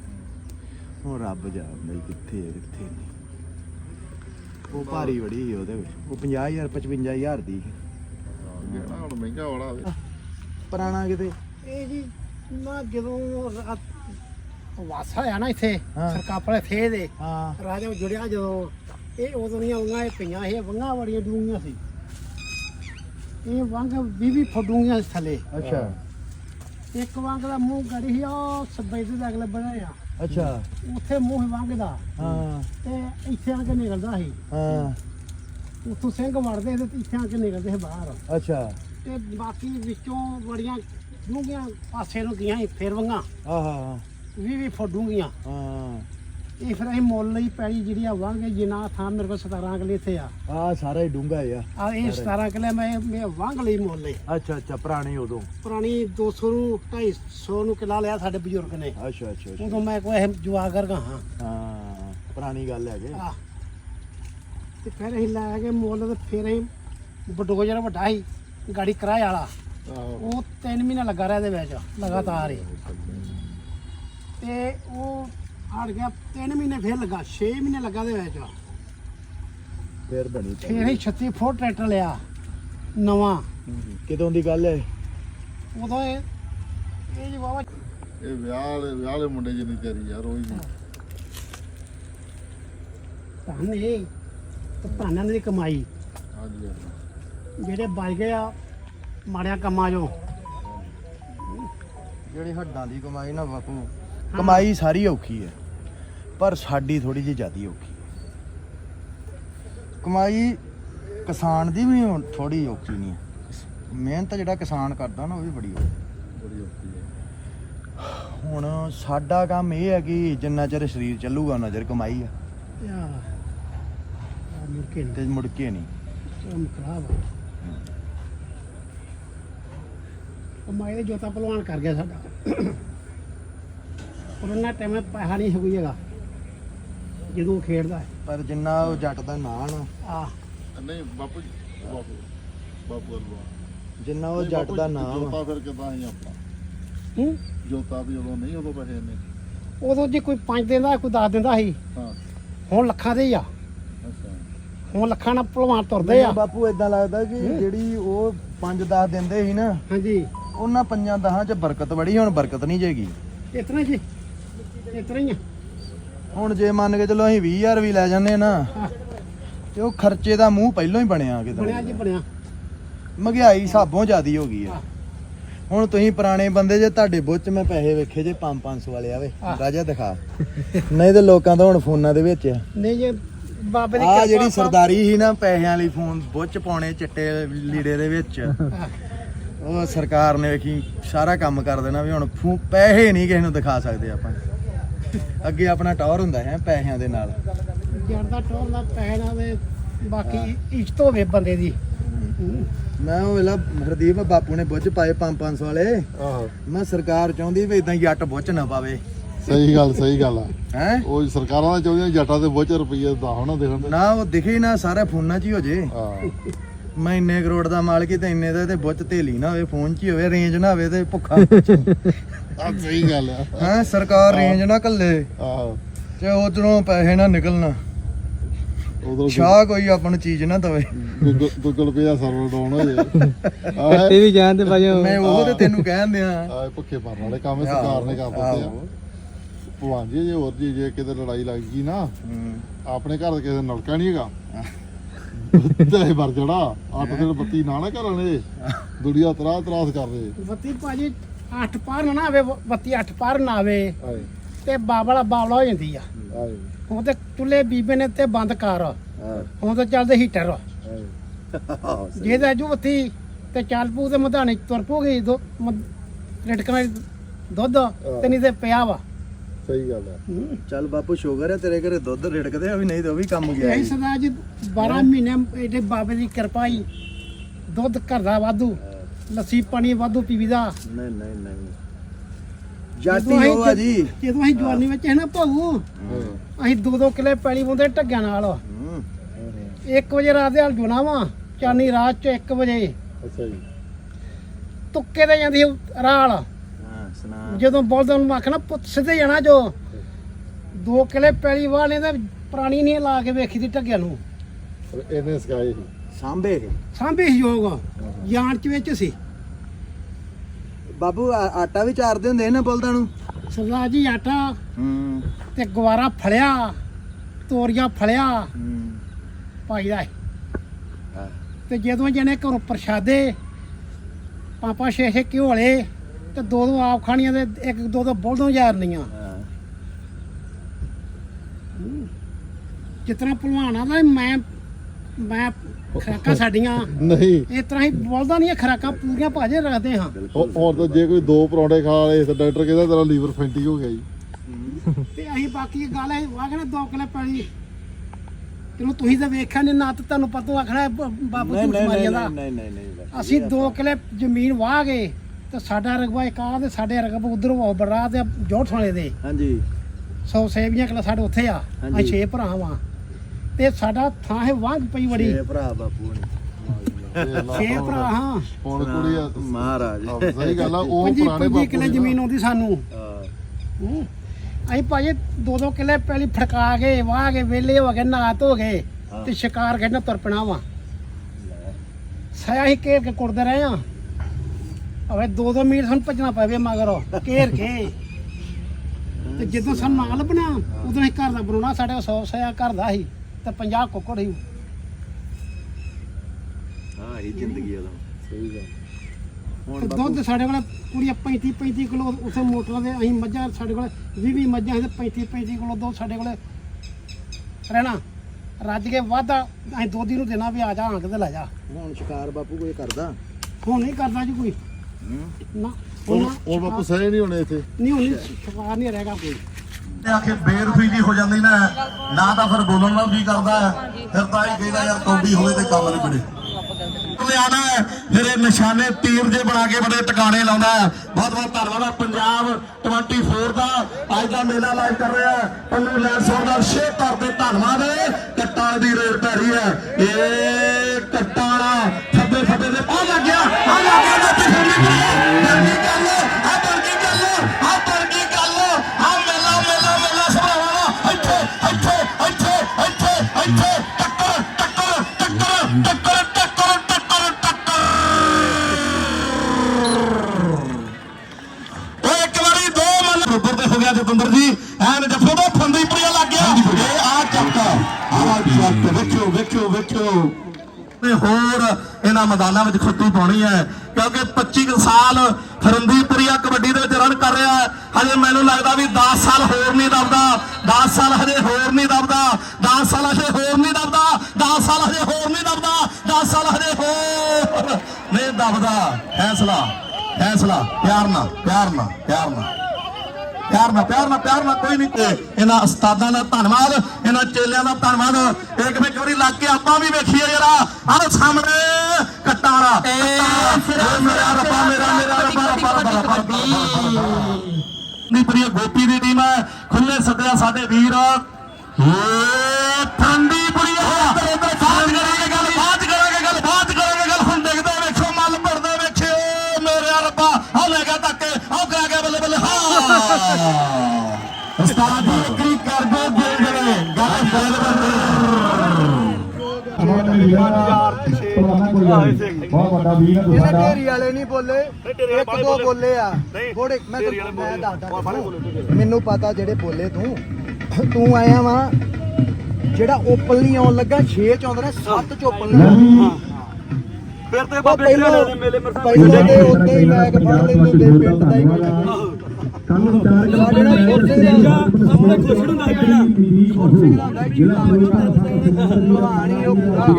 ਹੁਣ ਰੱਬ ਜਾਣਦਾ ਹੀ ਕਿੱਥੇ ਹੈ ਕਿੱਥੇ ਨਹੀਂ। ਉਹ ਭਾਰੀ ਬੜੀ ਸੀ ਉਹਦੇ ਵਿੱਚ। ਉਹ 50000 55000 ਦੀ। ਗਹਿਣਾ ਹੁਣ ਮਹਿੰਗਾ ਬੜਾ ਵੇ ਪੁਰਾਣਾ ਕਿਤੇ? ਇਹ ਜੀ ਨਾ ਜਦੋਂ ਰਾਤ ਵਾਸਾ ਆ ਨਾ ਇੱਥੇ। ਸਰਕਾਪਲੇ ਥੇ ਦੇ ਹਾਂ। ਰਾਜਾ ਜੁੜਿਆ ਜਦੋਂ ਇਹ ਉਦੋਂ ਦੀਆਂ ਉਹਨਾਂ ਇਹ ਪਈਆਂ ਇਹ ਵੰਗਾ ਬੜੀਆਂ ਡੂੰਗੀਆਂ ਸੀ। ਇਹ ਵੰਗ 20 20 ਫੁੱਟ ਡੂੰਘੀਆਂ ਸੀ ਥੱਲੇ। ਅੱਛਾ। ਇੱਕ ਵੰਗ ਦਾ ਮੂੰਹ ਗੜੀ ਸੀ ਉਹ ਸੱਬੇ ਦੇ ਅਗਲੇ ਬਣਾਇਆ ਅੱਛਾ। ਉੱਥੇ ਮੂੰਹ ਸੀ ਵੰਗ ਦਾ। ਹਾਂ। ਤੇ ਇੱਥੇ ਆ ਕੇ ਨਿਕਲਦਾ ਸੀ। ਹਾਂ। ਉੱਥੋਂ ਸਿੰਘ ਵੜਦੇ ਸੀ ਤੇ ਇੱਥੇ ਆ ਕੇ ਨਿਕਲਦੇ ਸੀ ਬਾਹਰ। ਅੱਛਾ। ਤੇ ਬਾਕੀ ਵਿੱਚੋਂ ਬੜੀਆਂ ਡੂੰਘੀਆਂ ਪਾਸੇ ਨੂੰ ਗਈਆਂ ਸੀ ਫੇਰ ਵੰਗਾ। ਆਹਾ। 20 20 ਫੁੱਟ ਡੂੰਘੀਆਂ। ਹਾਂ। ਇਹ ਫਿਰ ਅਸੀਂ ਮੁੱਲ ਲਈ ਪੈਲੀ ਜਿਹੜੀ ਆ ਵਾਂਗੇ ਜਿੰਨਾ ਥਾਂ ਮੇਰੇ ਕੋਲ 17 ਕਿੱਲੇ ਇੱਥੇ ਆ। ਆ ਸਾਰਾ ਹੀ ਡੂੰਗਾ ਆ। ਆ ਇਹ 17 ਕਿੱਲੇ ਮੈਂ ਮੈਂ ਵਾਂਗ ਲਈ ਮੁੱਲ ਲਈ ਅੱਛਾ ਅੱਛਾ ਪੁਰਾਣੇ ਉਦੋਂ। ਪੁਰਾਣੀ 200 ਨੂੰ 250 ਨੂੰ ਕਿੱਲਾ ਲਿਆ ਸਾਡੇ ਬਜ਼ੁਰਗ ਨੇ। ਅੱਛਾ ਅੱਛਾ ਅੱਛਾ। ਉਦੋਂ ਮੈਂ ਕੋਈ ਜਵਾ ਕਰ ਗਾ ਹਾਂ। ਹਾਂ ਪੁਰਾਣੀ ਗੱਲ ਹੈਗੇ। ਆ। ਤੇ ਫਿਰ ਅਸੀਂ ਲੈ ਕੇ ਮੁੱਲ ਤੇ ਫਿਰ ਅਸੀਂ ਬਡੋਜਰ ਵੱਡਾ ਸੀ ਗਾੜੀ ਕਿਰਾਏ ਵਾਲਾ। ਆਹੋ। ਉਹ 3 ਮਹੀਨਾ ਲੱਗਾ ਰਿਹਾ ਇਹਦੇ ਵਿੱਚ ਲਗਾਤਾਰ ਹੀ। ਤੇ ਉਹ ਹਟ ਗਿਆ 3 ਮਹੀਨੇ ਫਿਰ ਲੱਗਾ 6 ਮਹੀਨੇ ਲੱਗਾ ਦੇ ਵਿੱਚ। ਫੇਰ ਬਣੀ ਫਿਰ ਅਸੀਂ 36 ਫੁੱਟ ਟਰੈਕਟਰ ਲਿਆ ਨਵਾਂ। ਕਿਦੋਂ ਦੀ ਗੱਲ ਹੈ? ਉਦੋਂ ਇਹ ਇਹ ਜੀ ਵਾਵਾ ਇਹ ਵਿਆਹ ਵਾਲੇ ਵਿਆਹ ਵਾਲੇ ਮੁੰਡੇ ਜਿੰਨੀ ਤਿਆਰੀ ਆ ਰੋਜ਼ ਦੀ ਧੰਨ ਇਹ ਤੇ ਧੰਨਾਂ ਦੀ ਕਮਾਈ। ਹਾਂਜੀ। ਜਿਹੜੇ ਬਚ ਗਏ ਆ ਮਾੜਿਆਂ ਕੰਮਾਂ 'ਚੋਂ। ਜਿਹੜੀ ਹੱਡਾਂ ਦੀ ਕਮਾਈ ਨਾ ਬਾਪੂ ਕਮਾਈ ਸਾਰੀ ਔਖੀ ਹੈ, ਪਰ ਸਾਡੀ ਥੋੜੀ ਜਿਹੀ ਜ਼ਿਆਦੀ ਔਖੀ ਹੈ। ਕਮਾਈ ਕਿਸਾਨ ਦੀ ਵੀ ਥੋੜੀ ਔਖੀ ਨਹੀਂ ਹੈ। ਮਿਹਨਤ ਜਿਹੜਾ ਕਿਸਾਨ ਕਰਦਾ ਨਾ, ਉਹ ਵੀ ਬੜੀ ਔਖੀ ਹੈ। ਹੁਣ ਸਾਡਾ ਕੰਮ ਇਹ ਹੈ ਕਿ ਜਿੰਨਾ ਚਿਰ ਸਰੀਰ ਚੱਲੂਗਾ ਉਹਨਾਂ ਚਿਰ ਕਮਾਈ ਆ ਆ ਆ ਮੁਰਕੇ ਤੇ ਮੁੜ ਕੇ ਨਹੀਂ। ਕੰਮ ਖਰਾਬ ਆ ਕਮਾਈ ਦੇ ਜੋਤਾ ਪਹਿਲਵਾਨ ਕਰ ਗਿਆ ਸਾਡਾ। ਉਹਨਾਂ ਟਾਈਮ ਪੈਸਾ ਨਹੀਂ ਹੋਈ ਹੈਗਾ। ਜਦੋਂ ਉਹ ਖੇਡਦਾ ਹੈ। ਪਰ ਜਿੰਨਾ ਉਹ ਜੱਟ ਦਾ ਨਾਂ ਨਾ ਆ ਨਹੀਂ ਬਾਪੂ ਜੀ ਬਾਪੂ ਬਾਪੂ ਅਲਵਾ ਜਿੰਨਾ ਉਹ ਜੱਟ ਦਾ ਨਾਂ ਵਾ, ਜੋਤਾ ਫਿਰ ਕਿਦਾਂ ਸੀ ਆਪਣਾ ਹੂੰ? ਜੋਤਾ ਵੀ ਉਦੋਂ ਨਹੀਂ ਉਦੋਂ ਪੈਸੇ ਨੇ ਉਦੋਂ ਜੇ ਕੋਈ 5 ਦਿੰਦਾ ਕੋਈ 10 ਦਿੰਦਾ ਸੀ। ਹਾਂ। ਹੁਣ ਲੱਖਾਂ ਦੇ ਹੀ ਆ। ਅੱਛਾ। ਹੁਣ ਲੱਖਾਂ ਨਾਲ ਪਹਿਲਵਾਨ ਤੁਰਦੇ ਆ। ਮੈਨੂੰ ਬਾਪੂ ਇਦਾਂ ਲੱਗਦਾ ਕਿ ਜਿਹੜੀ ਉਹ 5-10 ਦਿੰਦੇ ਸੀ ਨਾ ਹਾਂਜੀ। ਉਹਨਾਂ ਪੰਜਾਂ ਦਹਾਂ 'ਚ ਬਰਕਤ ਬੜੀ ਹੁਣ ਬਰਕਤ ਨਹੀਂ ਜੇਗੀ। ਇਤਨਾ ਜੀ। ਇਤਨਾ ਹੀ ਆ। ਹੁਣ ਜੇ ਮੰਨ ਕੇ ਚਲੋ ਅਸੀਂ 20000 ਵੀ ਲੈ ਜਾਂਦੇ ਆ ਨਾ ਹਾਂ, ਤੇ ਉਹ ਖਰਚੇ ਦਾ ਮੂੰਹ ਪਹਿਲਾਂ ਹੀ ਬਣਿਆ ਬਣਿਆ ਜੀ ਬਣਿਆ। ਮਹਿੰਗਾਈ ਹਿਸਾਬੋਂ ਜ਼ਿਆਦੀ ਹੋ ਗਈ ਹੈ। ਹੁਣ ਤੁਸੀਂ ਪੁਰਾਣੇ ਬੰਦੇ ਜੇ ਤੁਹਾਡੇ ਬੁੱਚ ਮੈਂ ਪੈਸੇ ਵੇਖੇ ਜੇ 5-500 ਵਾਲੇ ਆਵੇ ਹਾਂ। ਰਾਜਾ ਦਿਖਾ। ਨਹੀਂ ਤੇ ਲੋਕਾਂ ਦਾ ਹੁਣ ਫੋਨਾਂ ਦੇ ਵਿੱਚ ਆ। ਨਹੀਂ ਜੇ ਬਾਬੇ ਦੀ ਆ ਕਿਰਪਾ ਜਿਹੜੀ ਆਪਾਂ- ਸਰਦਾਰੀ ਸੀ ਨਾ ਪੈਸਿਆਂ ਵਾਲੀ ਫੋਨ ਬੁੱਚ ਪਾਉਣੇ ਚਿੱਟੇ ਲੀੜੇ ਦੇ ਵਿੱਚ। ਉਹ ਸਰਕਾਰ ਨੇ ਵੇਖੀ ਸਾਰਾ ਕੰਮ ਕਰ ਦੇਣਾ ਵੀ ਹੁਣ ਫੂ- ਪੈਸੇ ਨਹੀਂ ਕਿਸੇ ਨੂੰ ਦਿਖਾ ਸਕਦੇ ਆਪਾਂ। ਅੱਗੇ ਆਪਣਾ ਟੌਰ ਹੁੰਦਾ ਹੈ ਪੈਸਿਆਂ ਦੇ ਨਾਲ। ਜੜਦਾ ਟੋਰ ਦਾ ਪੈਣਾ ਵੇ ਬਾਕੀ ਇੱਜ਼ਤ ਹੋਵੇ ਬੰਦੇ ਦੀ। ਮੈਂ ਉਹ ਵੇਲਾ ਹਰਦੀਪ ਬਾਪੂ ਨੇ ਬੁੱਝ ਪਾਏ 5-500 ਵਾਲੇ। ਆਹੋ। ਮੈਂ ਸਰਕਾਰ ਚਾਹੁੰਦੀ ਵੀ ਇਦਾਂ ਜੱਟ ਬੁੱਝ ਨਾ ਪਾਵੇ। ਸਹੀ ਗੱਲ ਸਹੀ ਗੱਲ ਆ। ਹੈ? ਉਹ ਸਰਕਾਰਾਂ ਦਾ ਚਾਹੁੰਦੀਆਂ ਜੱਟਾਂ ਦੇ ਬੋਝ ਰੁਪਈਏ ਦਾ ਹੋਣਾ ਦੇਖਣ ਨਾ ਉਹ ਦਿਖੇ ਹੀ ਨਾ ਸਾਰੇ ਫੋਨਾਂ 'ਚ ਹੀ ਹੋ ਜੇ। ਹਾਂ। ਮੈਂ ਇੰਨੇ ਕਰੋੜ ਦਾ ਮਾਲਕ ਹੀ ਤੇ ਇੰਨੇ ਦਾ ਤੇ ਬੁੱਝ ਢੇਲੀ ਨਾ ਹੋਵੇ ਫੋਨ 'ਚ ਹੀ ਹੋਵੇ ਰੇਂਜ ਨਾ ਹੋਵੇ ਤੇ ਭੁੱਖਾ। ਆ ਸਹੀ ਗੱਲ ਆ। ਹੈ ਸਰਕਾਰ ਰੇਂਜ ਨਾ ਕੱਲੇ ਆਹੋ। ਤੇ ਉਧਰੋਂ ਪੈਸੇ ਨਾ ਨਿਕਲਣਾ। ਉਧਰ ਸ਼ਾਹ ਕੋਈ ਆਪਾਂ ਨੂੰ ਚੀਜ਼ ਨਾ ਦਵੇ। ਗੂਗਲ ਪੇ ਦਾ ਸਰਵਰ ਡਾਊਨ ਹੋ ਜਾਏ ਆਹ ਵੀ ਜਾਣਦੇ ਭਾਜੀ ਮੈਂ ਉਹ ਤੇ ਤੈਨੂੰ ਕਹਿਣ ਦਿਆਂ। ਆਹ ਭੁੱਖੇ ਮਰਨ ਵਾਲੇ ਕੰਮ ਸਰਕਾਰ ਨੇ ਕਰ ਦਿੱਤੇ ਆ। ਭਵਾਨ ਜੀ ਜੇ ਹੋਰ ਜੀ ਜੇ ਕਿਤੇ ਲੜਾਈ ਲੱਗ ਗਈ ਨਾ। ਆਪਣੇ ਘਰ ਦੇ ਕਿਸੇ ਨਲਕਾ ਨਹੀਂ ਹੈਗਾ। ਤੇ ਮਰ ਜੜਾ ਅੱਠ ਦਿਨ ਬੱਤੀ ਨਾ ਨਾ ਘਰਾਂ ਨੇ ਦੁਨੀਆ ਤਰਾ ਤਰਾਸ ਕਰ ਰਹੇ। ਬੱਤੀ ਭਾਜੀ ਅੱਠ ਪਾਰ ਨਾ ਆਵੇ ਬੱਤੀ ਅੱਠ ਪਾਰ ਨਾ ਆਵੇ ਆਏ। ਤੇ ਬਾਬਲਾ ਬਾਵਲਾ ਹੋ ਜਾਂਦੀ ਆ। ਆਏ। ਹੁਣ ਤੇ ਚੁੱਲੇ ਬੀਬੇ ਨੇ ਤੇ ਬੰਦ ਕਰ। ਹੁਣ ਤਾਂ ਚੱਲਦੇ ਹੀਟਰ। ਆਏ। ਜੇ ਤਾਂ ਜੂ ਬੱਤੀ ਤੇ ਚੱਲ ਪੂ ਤੇ ਮਧਾਣੀ ਤੁਰ ਪੂਗੀ ਦੋ ਰਟਕਣਾ ਦੁੱਧ ਤੇ ਨਹੀਂ ਤੇ ਪਿਆ ਵਾ। ਸਹੀ ਗੱਲ ਆ। ਹੂੰ। ਚੱਲ ਬਾਪੂ ਸ਼ੂਗਰ ਹੈ ਤੇਰੇ ਘਰੇ ਦੁੱਧ ਰਿੜਕਦੇ ਆ ਵੀ ਨਹੀਂ ਤੇ ਉਹ ਵੀ ਕੰਮ ਗਿਆ ਇਹੀ। ਸਦਾ ਜੀ 12 ਮਹੀਨੇ ਇਹਦੇ ਬਾਬੇ ਦੀ ਕਿਰਪਾ ਹੀ ਦੁੱਧ ਘਰ ਦਾ ਵਾਧੂ। ਲੱਸੀ ਪਾਣੀ ਵਾਧੂ ਪੀਵੀਦਾ। ਨਹੀਂ ਨਹੀਂ ਨਹੀਂ। ਜਾਤੀ ਜੀ। ਜਦੋਂ ਅਸੀਂ ਜਵਾਨੀ ਵਿੱਚ ਹੈ ਨਾ ਭਾਊ ਅਸੀਂ ਦੋ ਦੋ ਕਿਲੇ ਪੈਲੀ ਪਾਉਂਦੇ ਢੱਗਿਆਂ ਨਾਲ। ਹੂੰ। 1 ਵਜੇ ਰਾਤ ਦੇ ਹਾਲ ਜੁਣਾ ਵਾ ਚਾਨੀ ਰਾਤ ਚ 1 ਵਜੇ। ਅੱਛਾ ਜੀ। ਤੁੱਕੇ ਤੇ ਜਾਂਦੀ ਸੀ ਹਾਂ ਸੁਣਾ। ਜਦੋਂ ਬੋਲਦਾ ਨੂੰ ਆਖਣਾ ਪੁੱਤ ਸਿੱਧੇ ਜਾਣਾ ਜੋ। ਦੋ ਕਿਲੇ ਪੈਲੀ ਵਾਲੇ ਦਾ ਪ੍ਰਾਣੀ ਨਹੀਂ ਲਾ ਕੇ ਵੇਖੀ ਦੀ ਢੱਗਿਆਂ ਨੂੰ। ਇਹਨੇ ਸਕਾਏ ਸੀ। ਸਾਂਭੇ ਸਾਂਭੇ ਸਹਿਯੋਗ ਜਾਣ ਚ ਵਿੱਚ ਸੀ। ਬਾਬੂ ਆ- ਆਟਾ ਵੀ ਚਾਰਦੇ ਹੁੰਦੇ ਨਾ ਬਲਦਾਂ ਨੂੰ? ਸਰਦਾਰ ਜੀ ਆਟਾ ਹੂੰ। ਤੇ ਗਵਾਰਾ ਫਲਿਆ ਤੋਰੀਆਂ ਫਲਿਆ ਹੂੰ। ਹੈ ਹਾਂ। ਤੇ ਜਦੋਂ ਜਣੇ ਘਰੋਂ ਪ੍ਰਸ਼ਾਦੇ ਪਾਪਾ ਛੇ ਛੇ ਘਿਓਲੇ ਤੇ ਦੋ ਦੋ ਆਪ ਖਾਣੀਆਂ ਤੇ ਇੱਕ ਦੋ ਦੋ ਬੋਲਦੋਂ ਯਾਰਨੀਆਂ ਹਾਂ। ਜਿਤਨਾ ਭਲਵਾਨਾਂ ਦਾ ਮੈਂ ਮੈਂ ਖਰਾਕਾਂ ਸਾਡੀਆਂ। ਨਹੀਂ। ਇਸ ਤਰ੍ਹਾਂ ਹੀ ਬੋਲਦਾ ਨਹੀਂ ਖਰਾਕਾਂ ਪੂਰੀਆਂ ਭਾਜੇ ਰੱਖਦੇ ਹਾਂ। ਹੋ- ਹੋਰ ਤਾਂ ਜੇ ਕੋਈ ਦੋ ਪਰੌਂਠੇ ਖਾ ਲਏ ਤਾਂ ਡਾਕਟਰ ਕਹਿੰਦਾ ਤੇਰਾ ਲੀਵਰ ਫੈਂਟੀ ਹੋ ਗਿਆ ਜੀ। ਤੇ ਅਸੀਂ ਬਾਕੀ ਇਹ ਗੱਲ ਹੈ ਆਖਣਾ ਦੋ ਕਿਲੇ ਪੈਲੀ ਚਲੋ ਤੁਸੀਂ ਤਾਂ ਵੇਖਿਆ ਨਹੀਂ ਨਾ ਤਾਂ ਤੁਹਾਨੂੰ ਪਤਾ ਆਖਣਾ ਹੈ ਬ- ਬਾਬੂ ਨਹੀਂ ਝੂਠ ਨਹੀਂ ਮਾਰੀ ਨਹੀਂ ਜਾਂਦਾ। ਨਹੀਂ ਨਹੀਂ। ਅਸੀਂ ਦੋ ਕਿਲੇ ਜ਼ਮੀਨ ਵਾਹ ਗਏ ਤੇ ਸਾਡਾ ਰਕਬਾ ਇੱਕ ਆ ਤੇ ਸਾਡੇ ਰਕਬਾ ਉਧਰ ਉਹ ਬੜਾ ਤੇ ਜੋੜ ਥਾਣੇ ਦੇ। ਹਾਂਜੀ। ਸੌ ਸੇਵੀਆਂ ਕਿਲਾ ਸਾਡੇ ਉੱਥੇ ਆ। ਅਸੀਂ ਛੇ ਭਰਾ ਵਾਂ। ਤੇ ਸਾਡਾ ਥਾਂ ਹੈ ਵਾਂਗ ਪਈ ਬੜੀ ਛੇ ਭਰਾ ਬਾਪੂ ਨੇ ਛੇ ਭਰਾ ਹਾਂ। ਹੁਣ ਕੁੜੀ ਆ ਮਹਾਰਾਜ। ਆਹ, ਸਹੀ ਗੱਲ ਆ ਉਹ ਪੰਜੀ ਪੁਰਾਣੇ ਪੰਜੀ ਬਾਪੂ ਕਿਲੇ ਦੀ ਜ਼ਮੀਨ ਆਉਂਦੀ ਸਾਨੂੰ। ਹਾਂ। ਹੂੰ। ਅਸੀਂ ਭਾਜੀ ਦੋ ਦੋ ਕਿਲੇ ਪਹਿਲੀ ਫੜਕਾ ਕੇ ਵਾਹ ਕੇ ਵੇਲੇ ਹੋ ਗਏ ਨਹਾ ਧੋ ਗਏ ਹਾਂ। ਤੇ ਸ਼ਿਕਾਰ ਖੇਡਣਾ ਤੁਰ ਪੈਣਾ ਵਾ ਸਾਇਆ ਹੀ ਘੇਰ ਕੇ ਕੁੜਦੇ ਰਹੇ ਆ। ਹਵੇ 2-2 ਮਿੰਟ ਸਾਨੂੰ ਭੱਜਣਾ ਪਵੇ ਮਗਰ ਘੇਰ ਕੇ। ਤੇ ਜਦੋਂ ਸਾਨੂੰ ਨਾਲ ਲੱਭਣਾ ਉਦੋਂ ਅਸੀਂ ਘਰ ਦਾ ਬਣਾਉਣਾ ਸਾਡੇ 100 ਸਿਆ ਘਰ ਦਾ ਸੀ। ਤੇ 50 ਕੁੱਕੜ ਸੀ ਹਾਂ ਇਹ ਜ਼ਿੰਦਗੀ ਆ ਤੇ। ਦੁੱਧ ਸਾਡੇ ਕੋਲ ਪੂਰੀ 35 35 ਕਿਲੋ ਉਸੇ ਮੋਟਰਾਂ ਦੇ ਅਸੀਂ ਮੱਝਾਂ ਸਾਡੇ ਕੋਲ 20 20 ਮੱਝਾਂ ਸੀ ਤੇ 35 35 ਕਿਲੋ ਦੁੱਧ ਸਾਡੇ ਕੋਲ ਰਹਿਣਾ। ਰੱਜ ਕੇ ਵੱਧ ਅਸੀਂ ਦੋਧੀ ਨੂੰ ਦੇਣਾ ਵੀ ਆ ਜਾ ਆਂਕ ਤੇ ਲੈ ਜਾ। ਹੁਣ ਸ਼ਿਕਾਰ ਬਾਪੂ ਕੋਈ ਕਰਦਾ? ਹੁਣ ਨਹੀਂ ਕਰਦਾ ਜੀ ਕੋਈ। ਨਾ ਹੁਣ ਹੁਣ ਹੁਣ ਬਾਪੂ ਸਹੀ ਨਹੀਂ ਹੋਣੇ ਇੱਥੇ। ਨਹੀਂ ਹੁਣ ਸ਼ਿਕਾਰ ਨਹੀਂ ਰਹੇਗਾ ਕੋਈ ਤੇ ਆਖੇ ਬੇਰੁਖੀ ਜੀ ਹੋ ਜਾਂਦੀ ਨਾ। ਨਾ ਤਾਂ ਫਿਰ ਬੋਲਣ ਨੂੰ ਜੀ ਕਰਦਾ ਫਿਰ ਤਾਂ ਹੀ ਕਹਿੰਦਾ ਯਾਰ ਕੌਡੀ ਹੋਵੇ ਤੇ ਕੰਮ ਨਹੀਂ ਬੜੇ ਲਿਆਣਾ ਫਿਰ ਇਹ ਨਿਸ਼ਾਨੇ ਤੀਰ ਜੇ ਬਣਾ ਕੇ ਬੜੇ ਟਿਕਾਣੇ ਲਾਉਂਦਾ ਬਹੁਤ ਬਹੁਤ ਧੰਨਵਾਦ ਪੰਜਾਬ 24 ਦਾ। ਅੱਜ ਦਾ ਮੇਲਾ ਲਾਈਵ ਕਰ ਰਿਹਾ ਹੈ। ਪੰਨੂ ਲੈਂਡਸੋਰ ਦਾ ਸ਼ੇਅਰ ਕਰਦੇ ਧੰਨਵਾਦ ਹੈ। ਕੱਟਾ ਦੀ ਰੇਡ ਪੈ ਰਹੀ ਹੈ। ਇਹ ਕੱਟਾ ਥੱਬੇ ਥੱਬੇ ਦੇ ਆ ਲੱਗ ਗਿਆ, ਆ ਲੱਗ ਗਿਆ ਇੱਥੇ ਟੱਕਰ ਟੱਕਰ ਟੱਕਰ ਟੱਕਰ ਟੱਕਰ ਟੱਕਰ ਟੱਕਰ ਉਹ ਇੱਕ ਵਾਰੀ ਦੋ ਮਨ ਉੱਪਰ ਤੇ ਹੋ ਗਿਆ ਜਤਿੰਦਰ ਜੀ। ਐਨ ਜੱਫੇ ਦਾ ਫੰਦੀ ਪ੍ਰਿਆ ਲੱਗ ਗਿਆ। ਇਹ ਆ ਚੱਕ। ਆ ਚੱਕ ਵੇਖਿਓ ਵੇਖਿਓ ਵੇਖਿਓ। ਤੇ ਹੋਰ ਇਹਨਾਂ ਮੈਦਾਨਾਂ ਵਿੱਚ ਖੁੱਤੀ ਪਾਉਣੀ ਹੈ ਕਿਉਂਕਿ 25 ਕੁ ਸਾਲ ਫਰੰਦੀਪੁਰੀਆ ਕਬੱਡੀ ਦੇ ਵਿੱਚ ਰਨ ਕਰ ਰਿਹਾ ਹੈ। ਹਜੇ ਮੈਨੂੰ ਲੱਗਦਾ ਵੀ 10 ਸਾਲ ਹੋਰ ਨਹੀਂ ਦਬਦਾ 10 ਸਾਲ ਹਜੇ ਹੋਰ ਨਹੀਂ ਦਬਦਾ। 10 ਸਾਲ ਹਜੇ ਹੋਰ ਨਹੀਂ ਦਬਦਾ 10 ਸਾਲ ਹਜੇ ਹੋਰ ਨਹੀਂ ਦਬਦਾ 10 ਸਾਲ ਹਜੇ ਹੋਰ ਨਹੀਂ ਦਬਦਾ। ਫੈਸਲਾ ਫੈਸਲਾ ਪਿਆਰ ਨਾਲ ਪਿਆਰ ਨਾਲ ਪਿਆਰ ਨਾਲ। ਪਿਆਰ ਨਾਲ ਪਿਆਰ ਨਾਲ ਪਿਆਰ ਨਾਲ ਕੋਈ ਨਹੀਂ ਇਹਨਾਂ ਉਸਤਾਦਾਂ ਦਾ ਧੰਨਵਾਦ ਇਹਨਾਂ ਚੇਲਿਆਂ ਦਾ ਧੰਨਵਾਦ। ਇੱਕ ਇੱਕ ਵਾਰੀ ਲੱਗ ਕੇ ਆਪਾਂ ਵੀ ਵੇਖੀਏ ਜਰਾ। ਆਹ ਸਾਹਮਣੇ ਕਟਾਰਾ ਮੇਰਾ ਰੱਬਾ ਮੇਰਾ ਮੇਰਾ ਰੱਬਾ ਰੱਬਾ ਰੱਬਾ ਰੱਬਾ ਨਹੀਂ ਪ੍ਰਿയ ਗੋਪੀ ਦੀ ਟੀਮ ਹੈ। ਖੁੱਲੇ ਸੱਦਿਆ ਸਾਡੇ ਵੀਰ। ਏ ਠੰਡੀ ਬੁੜੀਆ ਬਾਤ ਕਰਾਂਗੇ ਗੱਲ ਬਾਤ ਕਰਾਂਗੇ ਗੱਲ ਬਾਤ ਕਰਾਂਗੇ ਗੱਲ। ਹੁਣ ਦੇਖਦੇ ਵੇਖੋ ਮੱਲ ਪੜਦੇ ਵੇਖਿਓ ਮੇਰੇ ਰੱਬਾ ਆ ਲੈ ਗਿਆ ਤੱਕ ਆ ਕਰਾ ਗਿਆ ਬੱਲੇ ਬੱਲੇ। ਹਾਂ। ਉਸਤਾਦ ਦੀ ਕੀ ਕਰਦੇ ਦਿਲ ਜਣੇ ਗੱਲ ਬੱਲੇ ਬਹੁਤ ਵੱਡਾ ਵੀਰ ਹੈ ਇਹਨੇ ਢੇਰੀ ਵਾਲੇ ਨਹੀਂ ਬੋਲੇ ਇੱਕ ਦੋ ਬੋਲੇ। ਆ। ਥੋੜੇ ਮੈਂ ਦੱਸਦਾ। ਮੈਨੂੰ ਪਤਾ ਜਿਹੜੇ ਬੋਲੇ ਤੂੰ। ਤੂੰ ਆਇਆ ਵਾ ਜਿਹੜਾ ਓਪਨ ਨਹੀਂ ਆਉਣ ਲੱਗਾ 6 ਚ ਆਉਂਦਾ ਨਾ 7 ਚ ਓਪਨ ਨਹੀਂ ਫਿਰ ਤੇ ਬਾਬੇ ਪਹਿਲਾਂ ਮੇਲੇ ਮਰਸਾ ਪਹਿਲਾਂ ਦੇ ਉੱਤੇ ਹੀ ਮੈਗ ਫੜ ਲੈਂਦੇ ਹੁੰਦੇ ਪਿੰਡ ਦਾ ਹੀ ਕੋਈ ਨਾ ਕੋਈ। ਸਾਡੇ ਨਾਲ ਫੋਰਸਿੰਗ ਦਾ ਸਾਹਮਣੇ ਹੁੰਦਾ ਸੀ ਪਹਿਲਾਂ ਫੋਰਸਿੰਗ ਦਾ ਹੁੰਦਾ ਉਹ ਪੂਰਾ ਹੋ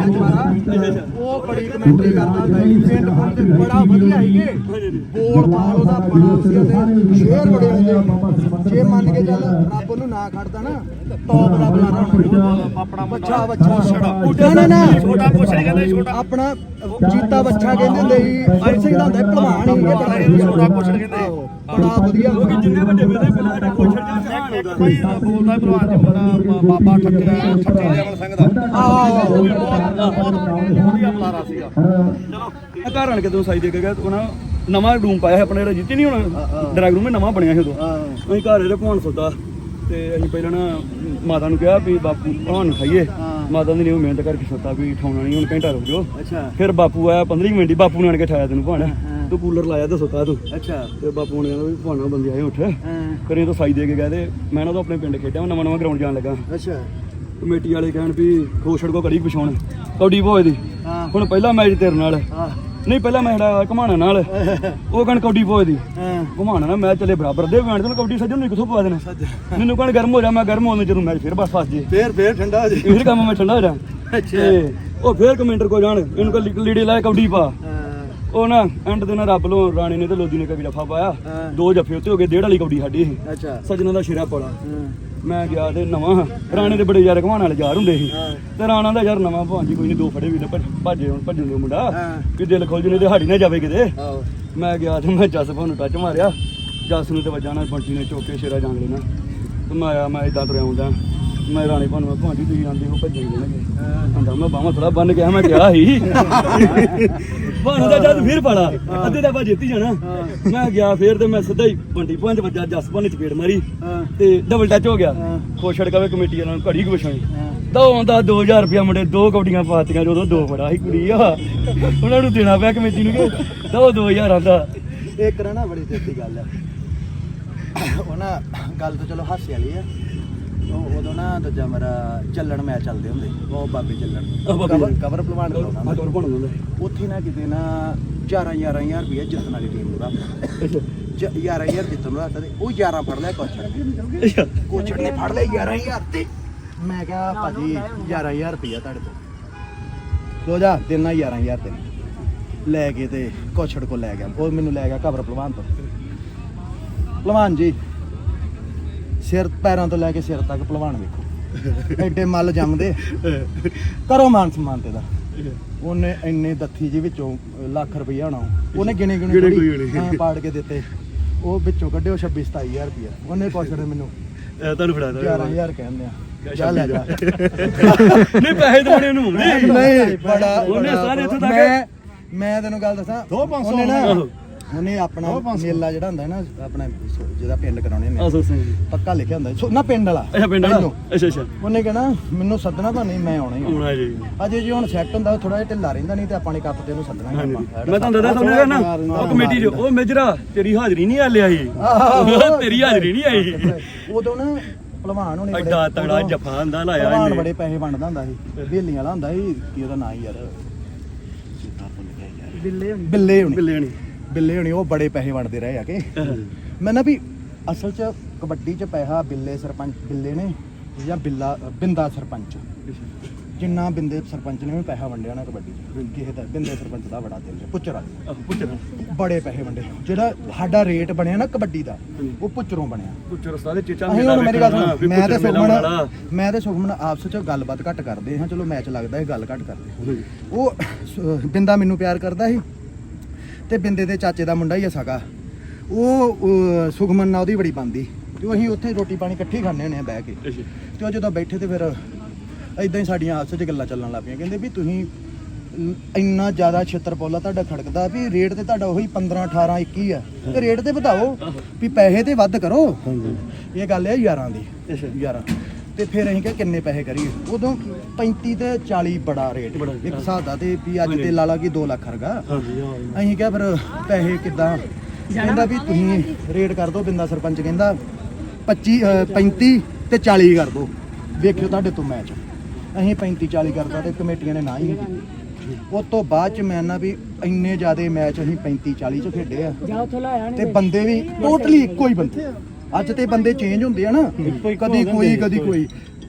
ਉਹ ਬੜੀ ਕਮੈਂਟਰੀ ਕਰਦਾ ਸੀ ਪਿੰਡ ਪੁੰਡ ਬੜਾ ਵਧੀਆ ਸੀਗੇ ਬੋਲ ਬਾਲ ਉਹਦਾ ਬੜਾ ਵਧੀਆ ਤੇ ਸ਼ੇਰ ਬੜੇ ਹੁੰਦੇ ਜੇ ਮੰਨ ਕੇ ਚੱਲ ਰੱਬ ਨੂੰ ਨਾ ਖੜਦਾ ਨਾ ਟੌਪ ਦਾ ਬੁਲਾਰਾ ਆਪਣਾ ਬੱਚਾ ਬੱਚਾ ਨਾ ਨਾ ਨਾ ਛੋਟਾ ਪੁੱਛ ਨਹੀਂ ਕਹਿੰਦੇ, ਛੋਟਾ ਆਪਣਾ ਚੀਤਾ ਬੱਚਾ ਕਹਿੰਦੇ ਹੁੰਦੇ ਸੀ ਅਜੇ ਸਿੰਘ ਦਾ ਹੁੰਦਾ ਭਲਵਾਨ ਹੀ ਇਹ ਬੜਾ ਛੋਟਾ ਪੁੱਛ ਕਹਿੰਦੇ ਬੜਾ ਵਧੀਆ ਲੋਕੀ ਜਿੰਨੇ ਵੱਡੇ ਮੇਲੇ ਪਹਿਲਾਂ ਸਾਡਾ ਕੋਛੜ ਜਾਂ ਜਹਾਨ ਹੁੰਦਾ ਕੋਈ ਬੋਲਦਾ ਭਲਵਾਨ ਜੀ ਮੁੰਡਾ ਬਾਬਾ ਠੱਕੇ ਠੱਕੇ ਦੇਵਲ ਸਿੰਘ ਦਾ। ਆਹੋ ਵਧੀਆ ਬੁਲਾਰਾ ਸੀਗਾ ਮੈਂ ਘਰ ਆਣ ਕੇ ਜਦੋਂ ਸਾਈ ਦੇ ਕੇ ਗਿਆ ਉਹਨਾਂ ਨਵਾਂ ਰੂਮ ਪਾਇਆ ਸੀ ਆਪਣੇ ਰਜਿੱਤੀ ਨਹੀਂ ਹੁਣ ਰੂਮ ਨਵਾਂ ਬਣਿਆ ਸੀ ਉਦੋਂ। ਅਸੀਂ ਘਰ ਇਹਦੇ ਭਵਨ ਸੁੱਤਾ ਤੇ ਅਸੀਂ ਪਹਿਲਾਂ ਨਾ ਮਾਤਾ ਨੂੰ ਕਿਹਾ ਵੀ ਬਾਪੂ ਨੂੰ ਖਾਈਏ। ਮਾਤਾ ਦੀ ਨੇ ਉਹ ਮਿਹਨਤ ਕਰਕੇ ਸੁੱਤਾ ਵੀ ਠਾਉਣਾ ਨਹੀਂ ਹੁਣ ਘੰਟਾ ਰੁਕ ਜਾਓ। ਅੱਛਾ। ਫਿਰ ਬਾਪੂ ਆਇਆ 15 ਮਿੰਟ ਹੀ ਬਾਪੂ ਨੇ ਆਣ ਕੇ ਠਾਇਆ ਤੈਨੂੰ ਭਵਨ। ਤੂੰ ਕੂਲਰ ਲਾਇਆ ਤੇ ਸੁੱਤਾ ਤੂੰ? ਅੱਛਾ। ਤੇ ਬਾਪੂ ਨੇ ਕਹਿੰਦਾ ਵੀ ਨਾਲ ਬੰਦੇ ਆਏ ਉੱਠ। ਫਿਰ ਇਹ ਤੋਂ ਸਾਈ ਦੇ ਕੇ ਗਏ ਤੇ ਮੈਂ ਨਾ ਉਦੋਂ ਆਪਣੇ ਪਿੰਡ ਖੇਡਿਆ ਮੈਂ ਨਵਾਂ ਨਵਾਂ ਗਰਾਊਂਡ ਜਾਣ ਲੱਗਾ। ਅੱਛਾ। ਕਮੇਟੀ ਵਾਲੇ ਕਹਿਣ ਵੀ ਖੋਛੜ ਕੋ ਕੜੀ ਪਛਾਉਣ। ਕੌਡੀ ਭੋਏ ਦੀ ਹਾਂ। ਹੁਣ ਪਹਿਲਾ ਮੈਚ ਤੇਰੇ ਨਾਲ। ਹਾਂ। ਨਹੀਂ ਪਹਿਲਾਂ ਮੈਂ ਘਮਾਣਾ ਨਾਲ। ਉਹ ਕਣ ਕੌਡੀ ਪੋਏ ਦੀ ਹਾਂ। ਘਮਾਣਾ ਨਾਲ ਮੈਚ ਚੱਲੇ ਬਰਾਬਰ। ਦੇ ਵੈਣ ਤੇ ਕੌਡੀ ਸੱਜਣ ਨੂੰ ਕਿੱਥੋਂ ਪਵਾ ਦੇਣਾ। ਮੈਨੂੰ ਕਣ ਗਰਮ ਹੋ ਜਾ ਮੈਂ ਗਰਮ ਹੋਣ ਜਦੋਂ ਮੈਚ ਫਿਰ ਬਸ ਫਸ ਜੇ। ਫੇਰ ਫੇਰ ਠੰਡਾ ਹੋ ਜੀ। ਫਿਰ ਕੰਮ ਮੈਂ ਠੰਡਾ ਹੋ ਜਾ। ਤੇ ਉਹ ਫੇਰ ਕਮੈਂਟਰ ਕੋ ਜਾਣ ਇਹਨੂੰ ਕੋ ਲੀੜੇ ਲਾਏ ਕੌਡੀ ਪਾ। ਉਹ ਨਾ ਐਂਡ ਦੇ ਨਾਲ ਰੱਬ ਲੋ ਰਾਣੇ ਨੇ ਤੇ ਲੋਦੀ ਨੇ ਕਵੀ ਜਫਾ ਪਾਇਆ। ਹਾਂ। ਦੋ ਜਫੇ ਉੱਤੇ ਹੋ ਗਏ ਡੇਢ ਵਾਲੀ ਕੌਡੀ ਸਾਡੀ ਇਹ। ਅੱਛਾ। ਸੱਜਣਾ ਦਾ ਸ਼ਿਰਾ ਪੜਾ। ਮੈਂ ਗਿਆ ਤੇ ਨਵਾਂ ਰਾਣੇ ਦੇ ਬੜੇ ਯਾਰ ਘਮਾਣ ਵਾਲੇ ਯਾਰ ਹੁੰਦੇ ਸੀ। ਤੇ ਰਾਣਾ ਦਾ ਯਾਰ ਨਵਾਂ ਭਾਂਜੀ ਕੋਈ ਨਹੀਂ ਦੋ ਫੜੇ ਵੀ ਨੇ ਭੱਜ- ਭੱਜੇ ਹੁਣ ਭੱਜਣ ਦੇ ਮੁੰਡਾ। ਹਾਂ। ਕਿ ਦਿਲ ਖੁੱਲ ਜਨੇ ਦਿਹਾੜੀ ਨਾ ਜਾਵੇ ਕਿਤੇ। ਮੈਂ ਗਿਆ ਤੇ ਮੈਂ ਜੱਸ ਭਾਨੂੰ ਟੱਚ ਮਾਰਿਆ। ਜੱਸ ਨੂੰ ਤੇ ਵਜਾਣਾ ਬੰਟੀ ਨੇ ਚੋਕੇ ਸ਼ੇਰਾ ਜਾਂਗ ਲੈਣਾ ਤੇ ਮੈਂ ਆਇਆ ਮੈਂ ਇਦਾਂ ਤੁਰਿਆ ਆਉਂਦਾ। ਮੈਂ ਰਾਣੇ ਭਾਨੂੰ ਮੈਂ ਭਾਂਜੀ ਤੁਸੀਂ ਆਂਦੇ ਹੋ ਭੱਜਣ ਦੇ ਨਾ ਆਂਦਾ ਮੈਂ ਬਾਹਾਂ ਥੋੜਾ ਬੰਨ ਗਿਆ ਮੈਂ ਕਿਹਾ ਸੀ। ਭਾਨੂੰ ਦਾ ਜਦ ਫਿਰ ਪੜਾ ਅੱਧੇ ਦਾ ਬਾ ਜਿੱਤੀ ਜਾਣਾ। ਮੈਂ ਗਿਆ ਫੇਰ ਤੇ ਮੈਂ ਸਿੱਧਾ ਹੀ ਬੰਟੀ ਪੰਜ ਵੱਜਾ ਜੱਸ ਭਾਨੇ ਚਪੇੜ ਮਾਰੀ ਤੇ ਡਬਲ ਟੱਚ ਹੋ ਗਿਆ। ਖੋਛੜ ਕਵੇ ਕਮੇਟੀ ਵਾਲਿਆਂ ਨੂੰ ਘੜੀ ਕੁ ਵਿਛਾਈ ਤਾਂ ਆਉਂਦਾ 2000 ਰੁਪਇਆ ਮੁੰਡੇ ਦੋ ਕੌਡੀਆਂ ਪਾਤੀਆਂ ਜਦੋਂ ਦੋ ਬੜਾ ਸੀ ਕੁੜੀ ਆ। ਉਹਨਾਂ ਨੂੰ ਦੇਣਾ ਪਿਆ ਕਮੇਟੀ ਨੂੰ ਕਿ ਤਾਂ ਉਹ 2000 ਆਂਦਾ ਇੱਕ ਨਾ ਨਾ ਬੜੀ ਸਿੱਧੀ ਗੱਲ ਹੈ। ਉਹ ਨਾ ਗੱਲ ਤਾਂ ਚਲੋ ਹਾਸੇ ਵਾਲੀ ਆ ਉਹ ਉਦੋਂ ਨਾ ਦੂਜਾ ਮੇਰਾ ਚੱਲਣ ਮੈਚ ਚੱਲਦੇ ਹੁੰਦੇ ਉਹ ਬਾਬੇ ਚੱਲਣ। ਬਾਬੇ ਕਵਰ ਚੱਲਣ। ਕਵਰ ਪਹਿਲਵਾਨ ਆ ਬੁਲਾਉਂਦਾ ਤੁਰ ਪਣ ਹੁੰਦਾ ਉੱਥੇ ਨਾ ਕਿਤੇ ਨਾ 11 11000 ਰੁਪਏ ਜਿੱਤਣ ਵਾਲੀ ਟੀਮ ਨੂੰ ਰੱਖ 11000 ਜਿੱਤਣ ਨੂੰ ਰੱਖਦਾ ਤੇ ਉਹ 11 ਫੜ ਲਿਆ ਕੋਚੜ ਅੱਛਾ। ਕੋਚੜ ਨੇ ਫੜ ਲਿਆ 11000 ਤੇ। ਮੈਂ ਕਿਹਾ ਭਾਜੀ 11000 ਰੁਪਇਆ ਤੁਹਾਡੇ ਤੋਂ। ਸੋ ਜਾ ਦੇਣਾ 11000 ਤੇ। ਲੈ ਕੇ ਤੇ ਕੋਛੜ ਕੋ ਲੈ ਗਿਆ। ਉਹ ਮੈਨੂੰ ਲੈ ਗਿਆ ਕਬਰ ਪਹਿਲਵਾਨ ਤੋਂ। ਪਹਿਲਵਾਨ ਜੀ ਸਿਰ ਪੈਰਾਂ ਤੋਂ ਲੈ ਕੇ ਸਿਰ ਤੱਕ ਪਹਿਲਵਾਨ ਵੇਖੋ। ਐਡੇ ਮੱਲ ਜੰਮਦੇ। ਕਰੋ ਮਾਨ ਸਨਮਾਨ ਤੇ ਦਾ। ਉਹਨੇ ਇੰਨੇ ਦੱਥੀ ਜੀ ਵਿੱਚੋਂ ਲੱਖ ਰੁਪਈਆ ਹੋਣਾ ਉਹਨੇ ਗਿਣੇ ਗਿਣੇ। ਹਾਂ, ਪਾੜ ਕੇ ਦਿੱਤੇ। ਉਹ ਵਿੱਚੋਂ ਕੱਢਿਓ 26 27000 ਰੁਪਈਆ। ਉਹਨੇ ਕੋਛੜ ਮੈਨੂੰ ਤੁਹਾਨੂੰ ਫੜਾ ਦੋ 11000 ਕਹਿੰਦੇ ਆ। ਜਾ ਲੈ ਜਾ। ਨਹੀਂ ਪੈਸੇ ਦੇਣੇ ਉਹਨੂੰ ਨਹੀਂ ਨਹੀਂ ਬੜਾ ਉਹਨੇ ਸਾਰੇ ਇੱਥੋਂ ਤੱਕ- ਮੈਂ ਮੈਂ ਤੈਨੂੰ ਗੱਲ ਦੱਸਾਂ। ਦੋ ਪੰਜ ਸੌ ਉਹਨੇ ਨਾ। ਉਹਨੇ ਆਪਣਾ। ਮੇਲਾ ਜਿਹੜਾ ਹੁੰਦਾ ਨਾ ਆਪਣਾ ਜਿਹਦਾ ਪਿੰਡ ਕਰਾਉਣੇ ਨੇ। ਆਸੋ ਸਿੰਘ ਪੱਕਾ ਲਿਖਿਆ ਹੁੰਦਾ ਸੋ- ਨਾ ਪਿੰਡ ਵਾਲਾ। ਅੱਛਾ ਪਿੰਡ ਵਾਲਾ। ਅੱਛਾ ਅੱਛਾ। ਉਹਨੇ ਕਹਿਣਾ ਮੈਨੂੰ ਸੱਦਣਾ ਤਾਂ ਨਹੀਂ ਮੈਂ ਆਉਣਾ ਹੀ ਆਉਣਾ ਜੀ। ਅਜੇ ਜੇ ਹੁਣ ਸੈੱਟ ਹੁੰਦਾ ਥੋੜਾ ਜਿਹਾ ਢਿੱਲਾ ਰਹਿੰਦਾ ਨਹੀਂ ਤੇ ਆਪਾਂ ਨੇ ਕੱਪ ਤੇ ਉਹਨੂੰ ਸੱਦਣਾ ਹੀ ਆਪਾਂ। ਮੈਂ ਤੁਹਾਨੂੰ ਦੱਸਦਾ ਤੁਹਾਨੂੰ ਨਾ ਉਹ ਕਮੇਟੀ ਜੋ ਉਹ ਮੇਜਰਾ ਤੇਰੀ ਹਾਜ਼ਰੀ ਨਹੀਂ ਆ ਲਿਆ ਸੀ ਆਹੋ। ਤੇਰੀ ਹਾਜ਼ਰੀ ਨਹੀਂ ਆਈ। ਉਦੋਂ ਨਾ ਭਲਵਾਨ ਹੋਣੇ ਐਡਾ ਤਗੜਾ ਜਫਾ ਹੁੰਦਾ ਲਾਇਆ ਭਲਵਾਨ ਇਹਨੇ। ਬੜੇ ਪੈਸੇ ਵੰਡਦਾ ਹੁੰਦਾ ਸੀ। ਬੇਲੀਆਂ ਵਾਲਾ ਹੁੰਦਾ ਸੀ ਕੀ ਉਹਦਾ ਨਾਂ ਯਾਰ ਬਿੱਲੇ ਹੋਣੀ। ਬਿੱਲੇ ਹੋਣੀ। ਬਿੱਲੇ ਹੋਣੀ ਉਹ ਬੜੇ ਪੈਸੇ ਵੰਡਦੇ ਰਹੇ ਆ ਕਿ। ਮੈਂ ਨਾ ਵੀ ਅਸਲ 'ਚ ਕਬੱਡੀ 'ਚ ਪੈਸਾ ਬਿੱਲੇ ਸਰਪੰਚ ਬਿੱਲੇ ਨੇ ਜਾਂ ਬਿੱਲਾ ਬਿੰਦਾ ਸਰਪੰਚ। ਜਿੰਨਾ ਬਿੰਦੇ ਸਰਪੰਚ ਨੇ ਵੀ ਪੈਸਾ ਵੰਡਿਆ ਨਾ ਕਬੱਡੀ 'ਚ। ਕਿਸੇ ਦਾ ਬਿੰਦੇ ਸਰਪੰਚ ਦਾ ਬੜਾ ਦਿਲ ਹੈ ਪੁੱਚਰ ਪੁੱਛਣਾ ਬੜੇ ਪੈਸੇ ਵੰਡੇ। ਜਿਹੜਾ ਸਾਡਾ ਰੇਟ ਬਣਿਆ ਨਾ ਕਬੱਡੀ ਦਾ ਉਹ ਪੁੱਚਰੋਂ ਬਣਿਆ। ਪੁੱਛ ਰਸਤਾ ਦੇ ਚੇਚਾ ਅਸੀਂ ਹੁਣ ਮੇਰੀ ਗੱਲ ਵੇਖਣਾ, ਸੁਣ ਵੀ ਮੈਂ ਤੇ ਸੁਖਮਨ। ਮੈਂ ਤੇ ਸੁਖਮਨ ਆਪਸ ਵਿੱਚ ਗੱਲਬਾਤ ਘੱਟ ਕਰਦੇ ਹਾਂ ਚਲੋ ਮੈਚ ਲੱਗਦਾ ਹੈ ਗੱਲ ਘੱਟ ਕਰਦੇ ਉਹ ਬਿੰਦਾ ਮੈਨੂੰ ਪਿਆਰ ਕਰਦਾ ਸੀ ਤੇ ਬਿੰਦੇ ਦੇ ਚਾਚੇ ਦਾ ਮੁੰਡਾ ਹੀ ਆ ਸਗਾ। ਉਹ ਸੁਖਮਨ ਨਾਲ ਉਹਦੀ ਬੜੀ ਬੰਦੀ ਤੇ ਅਸੀਂ ਉੱਥੇ ਰੋਟੀ ਪਾਣੀ ਇਕੱਠੇ ਖਾਂਦੇ ਹੁੰਦੇ ਆ ਬਹਿ ਕੇ। ਤੇ ਉਹ ਜਦੋਂ ਬੈਠੇ ਤੇ ਫਿਰ ਇਦਾਂ ਹੀ ਸਾਡੀਆਂ ਆਪਸ ਵਿੱਚ ਗੱਲਾਂ ਚੱਲਣ ਲੱਗ ਪਈਆਂ। ਕਹਿੰਦੇ ਵੀ ਤੁਸੀਂ ਇੰਨਾ ਜ਼ਿਆਦਾ ਛਿੱਤਰ ਪੋਲਾ ਤੁਹਾਡਾ ਖੜਕਦਾ ਵੀ ਰੇਟ ਤੇ ਤੁਹਾਡਾ ਉਹੀ 15 18 21 ਆ। ਤੇ ਰੇਟ ਤੇ ਵਧਾਓ ਵੀ ਪੈਸੇ ਤੇ ਵੱਧ ਕਰੋ। ਇਹ ਗੱਲ ਹੈ 11 ਦੀ। 11 ਤੇ ਫਿਰ ਅਸੀਂ ਕਿਹਾ ਕਿੰਨੇ ਪੈਸੇ ਕਰੀਏ? ਉਦੋਂ 35 ਤੇ 40 ਬੜਾ ਰੇਟ ਇੱਕ ਹਿਸਾਬ ਦਾ ਤੇ ਵੀ ਅੱਜ ਤੇ ਲਾਲਾ ਕੀ 2 ਲੱਖ ਰਗਾ ਅਸੀਂ ਕਿਹਾ ਫਿਰ ਪੈਸੇ ਕਿੱਦਾਂ? ਕਹਿੰਦਾ ਵੀ ਤੁਸੀਂ ਰੇਟ ਕਰ ਦਿਓ ਬਿੰਦਾ ਸਰਪੰਚ ਕਹਿੰਦਾ 25 ਅਹ 35 ਤੇ 40 ਕਰ ਦਿਓ। ਵੇਖਿਓ ਤੁਹਾਡੇ ਤੋਂ ਮੈਚ ਅਸੀਂ 35 40 ਕਰਦਾ ਤੇ ਕਮੇਟੀਆਂ ਨੇ ਨਾ ਹੀ ਉਸ ਤੋਂ ਬਾਅਦ ਚ ਮੈਂ ਨਾ ਵੀ ਇੰਨੇ ਜ਼ਿਆਦੇ ਮੈਚ ਅਸੀਂ 35 40 ਚ ਖੇਡੇ ਆ। ਤੇ ਬੰਦੇ ਵੀ ਟੋਟਲੀ ਇੱਕੋ ਹੀ ਬੰਦੇ। ਅੱਜ ਤੇ ਬੰਦੇ ਚੇਂਜ ਹੁੰਦੇ ਆ ਨਾ। ਕਦੀ ਕੋਈ ਕਦੀ ਕੋਈ।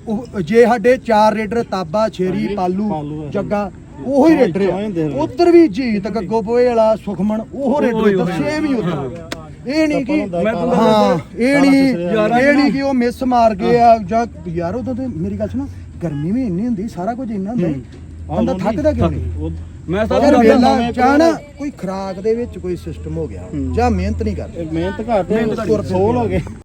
ਉਹ ਜੇ ਸਾਡੇ ਚਾਰ ਰੇਡਰ ਤਾਬਾ ਛੇਰੀ ਪਾਲੂ ਜੱਗਾ ਉਹੋ ਰੇਡਰ ਆ। ਉਧਰ ਵੀ ਜੀਤ ਗੱਗੋ ਬੋਏ ਵਾਲਾ ਸੁਖਮਨ ਉਹ ਰੇਡਰ ਦੱਸੇ ਵੀ ਉਧਰ। ਇਹ ਨਹੀਂ ਕਿ ਹਾਂ ਇਹ ਨਹੀਂ ਇਹ ਨਹੀਂ ਕਿ ਉਹ ਮਿਸ ਮਾਰ ਗਏ ਆ ਜਾਂ ਯਾਰ ਉਦੋਂ ਤੇ ਮੇਰੀ ਗੱਲ ਸੁਣੋ ਗਰਮੀ ਵੀ ਇੰਨੀ ਹੁੰਦੀ ਸਾਰਾ ਕੁਝ ਇੰਨਾ ਹੁੰਦਾ। ਬੰਦਾ ਥੱਕਦਾ ਕਿਉਂ ਨਹੀਂ? ਮੈਂ ਯਾਰ ਸਾਰਾ ਵੇਲਾ ਚਾਹਣਾ ਕੋਈ ਖਰਾਕ ਦੇ ਵਿੱਚ ਕੋਈ ਸਿਸਟਮ ਹੋ ਗਿਆ ਜਾਂ ਮਿਹਨਤ ਨਹੀਂ ਕਰਦੇ। ਮਿਹਨਤ ਘੱਟ ਮਿਹਨਤ ਤੁਰ ਸੋਲ ਹੋ ਗਏ।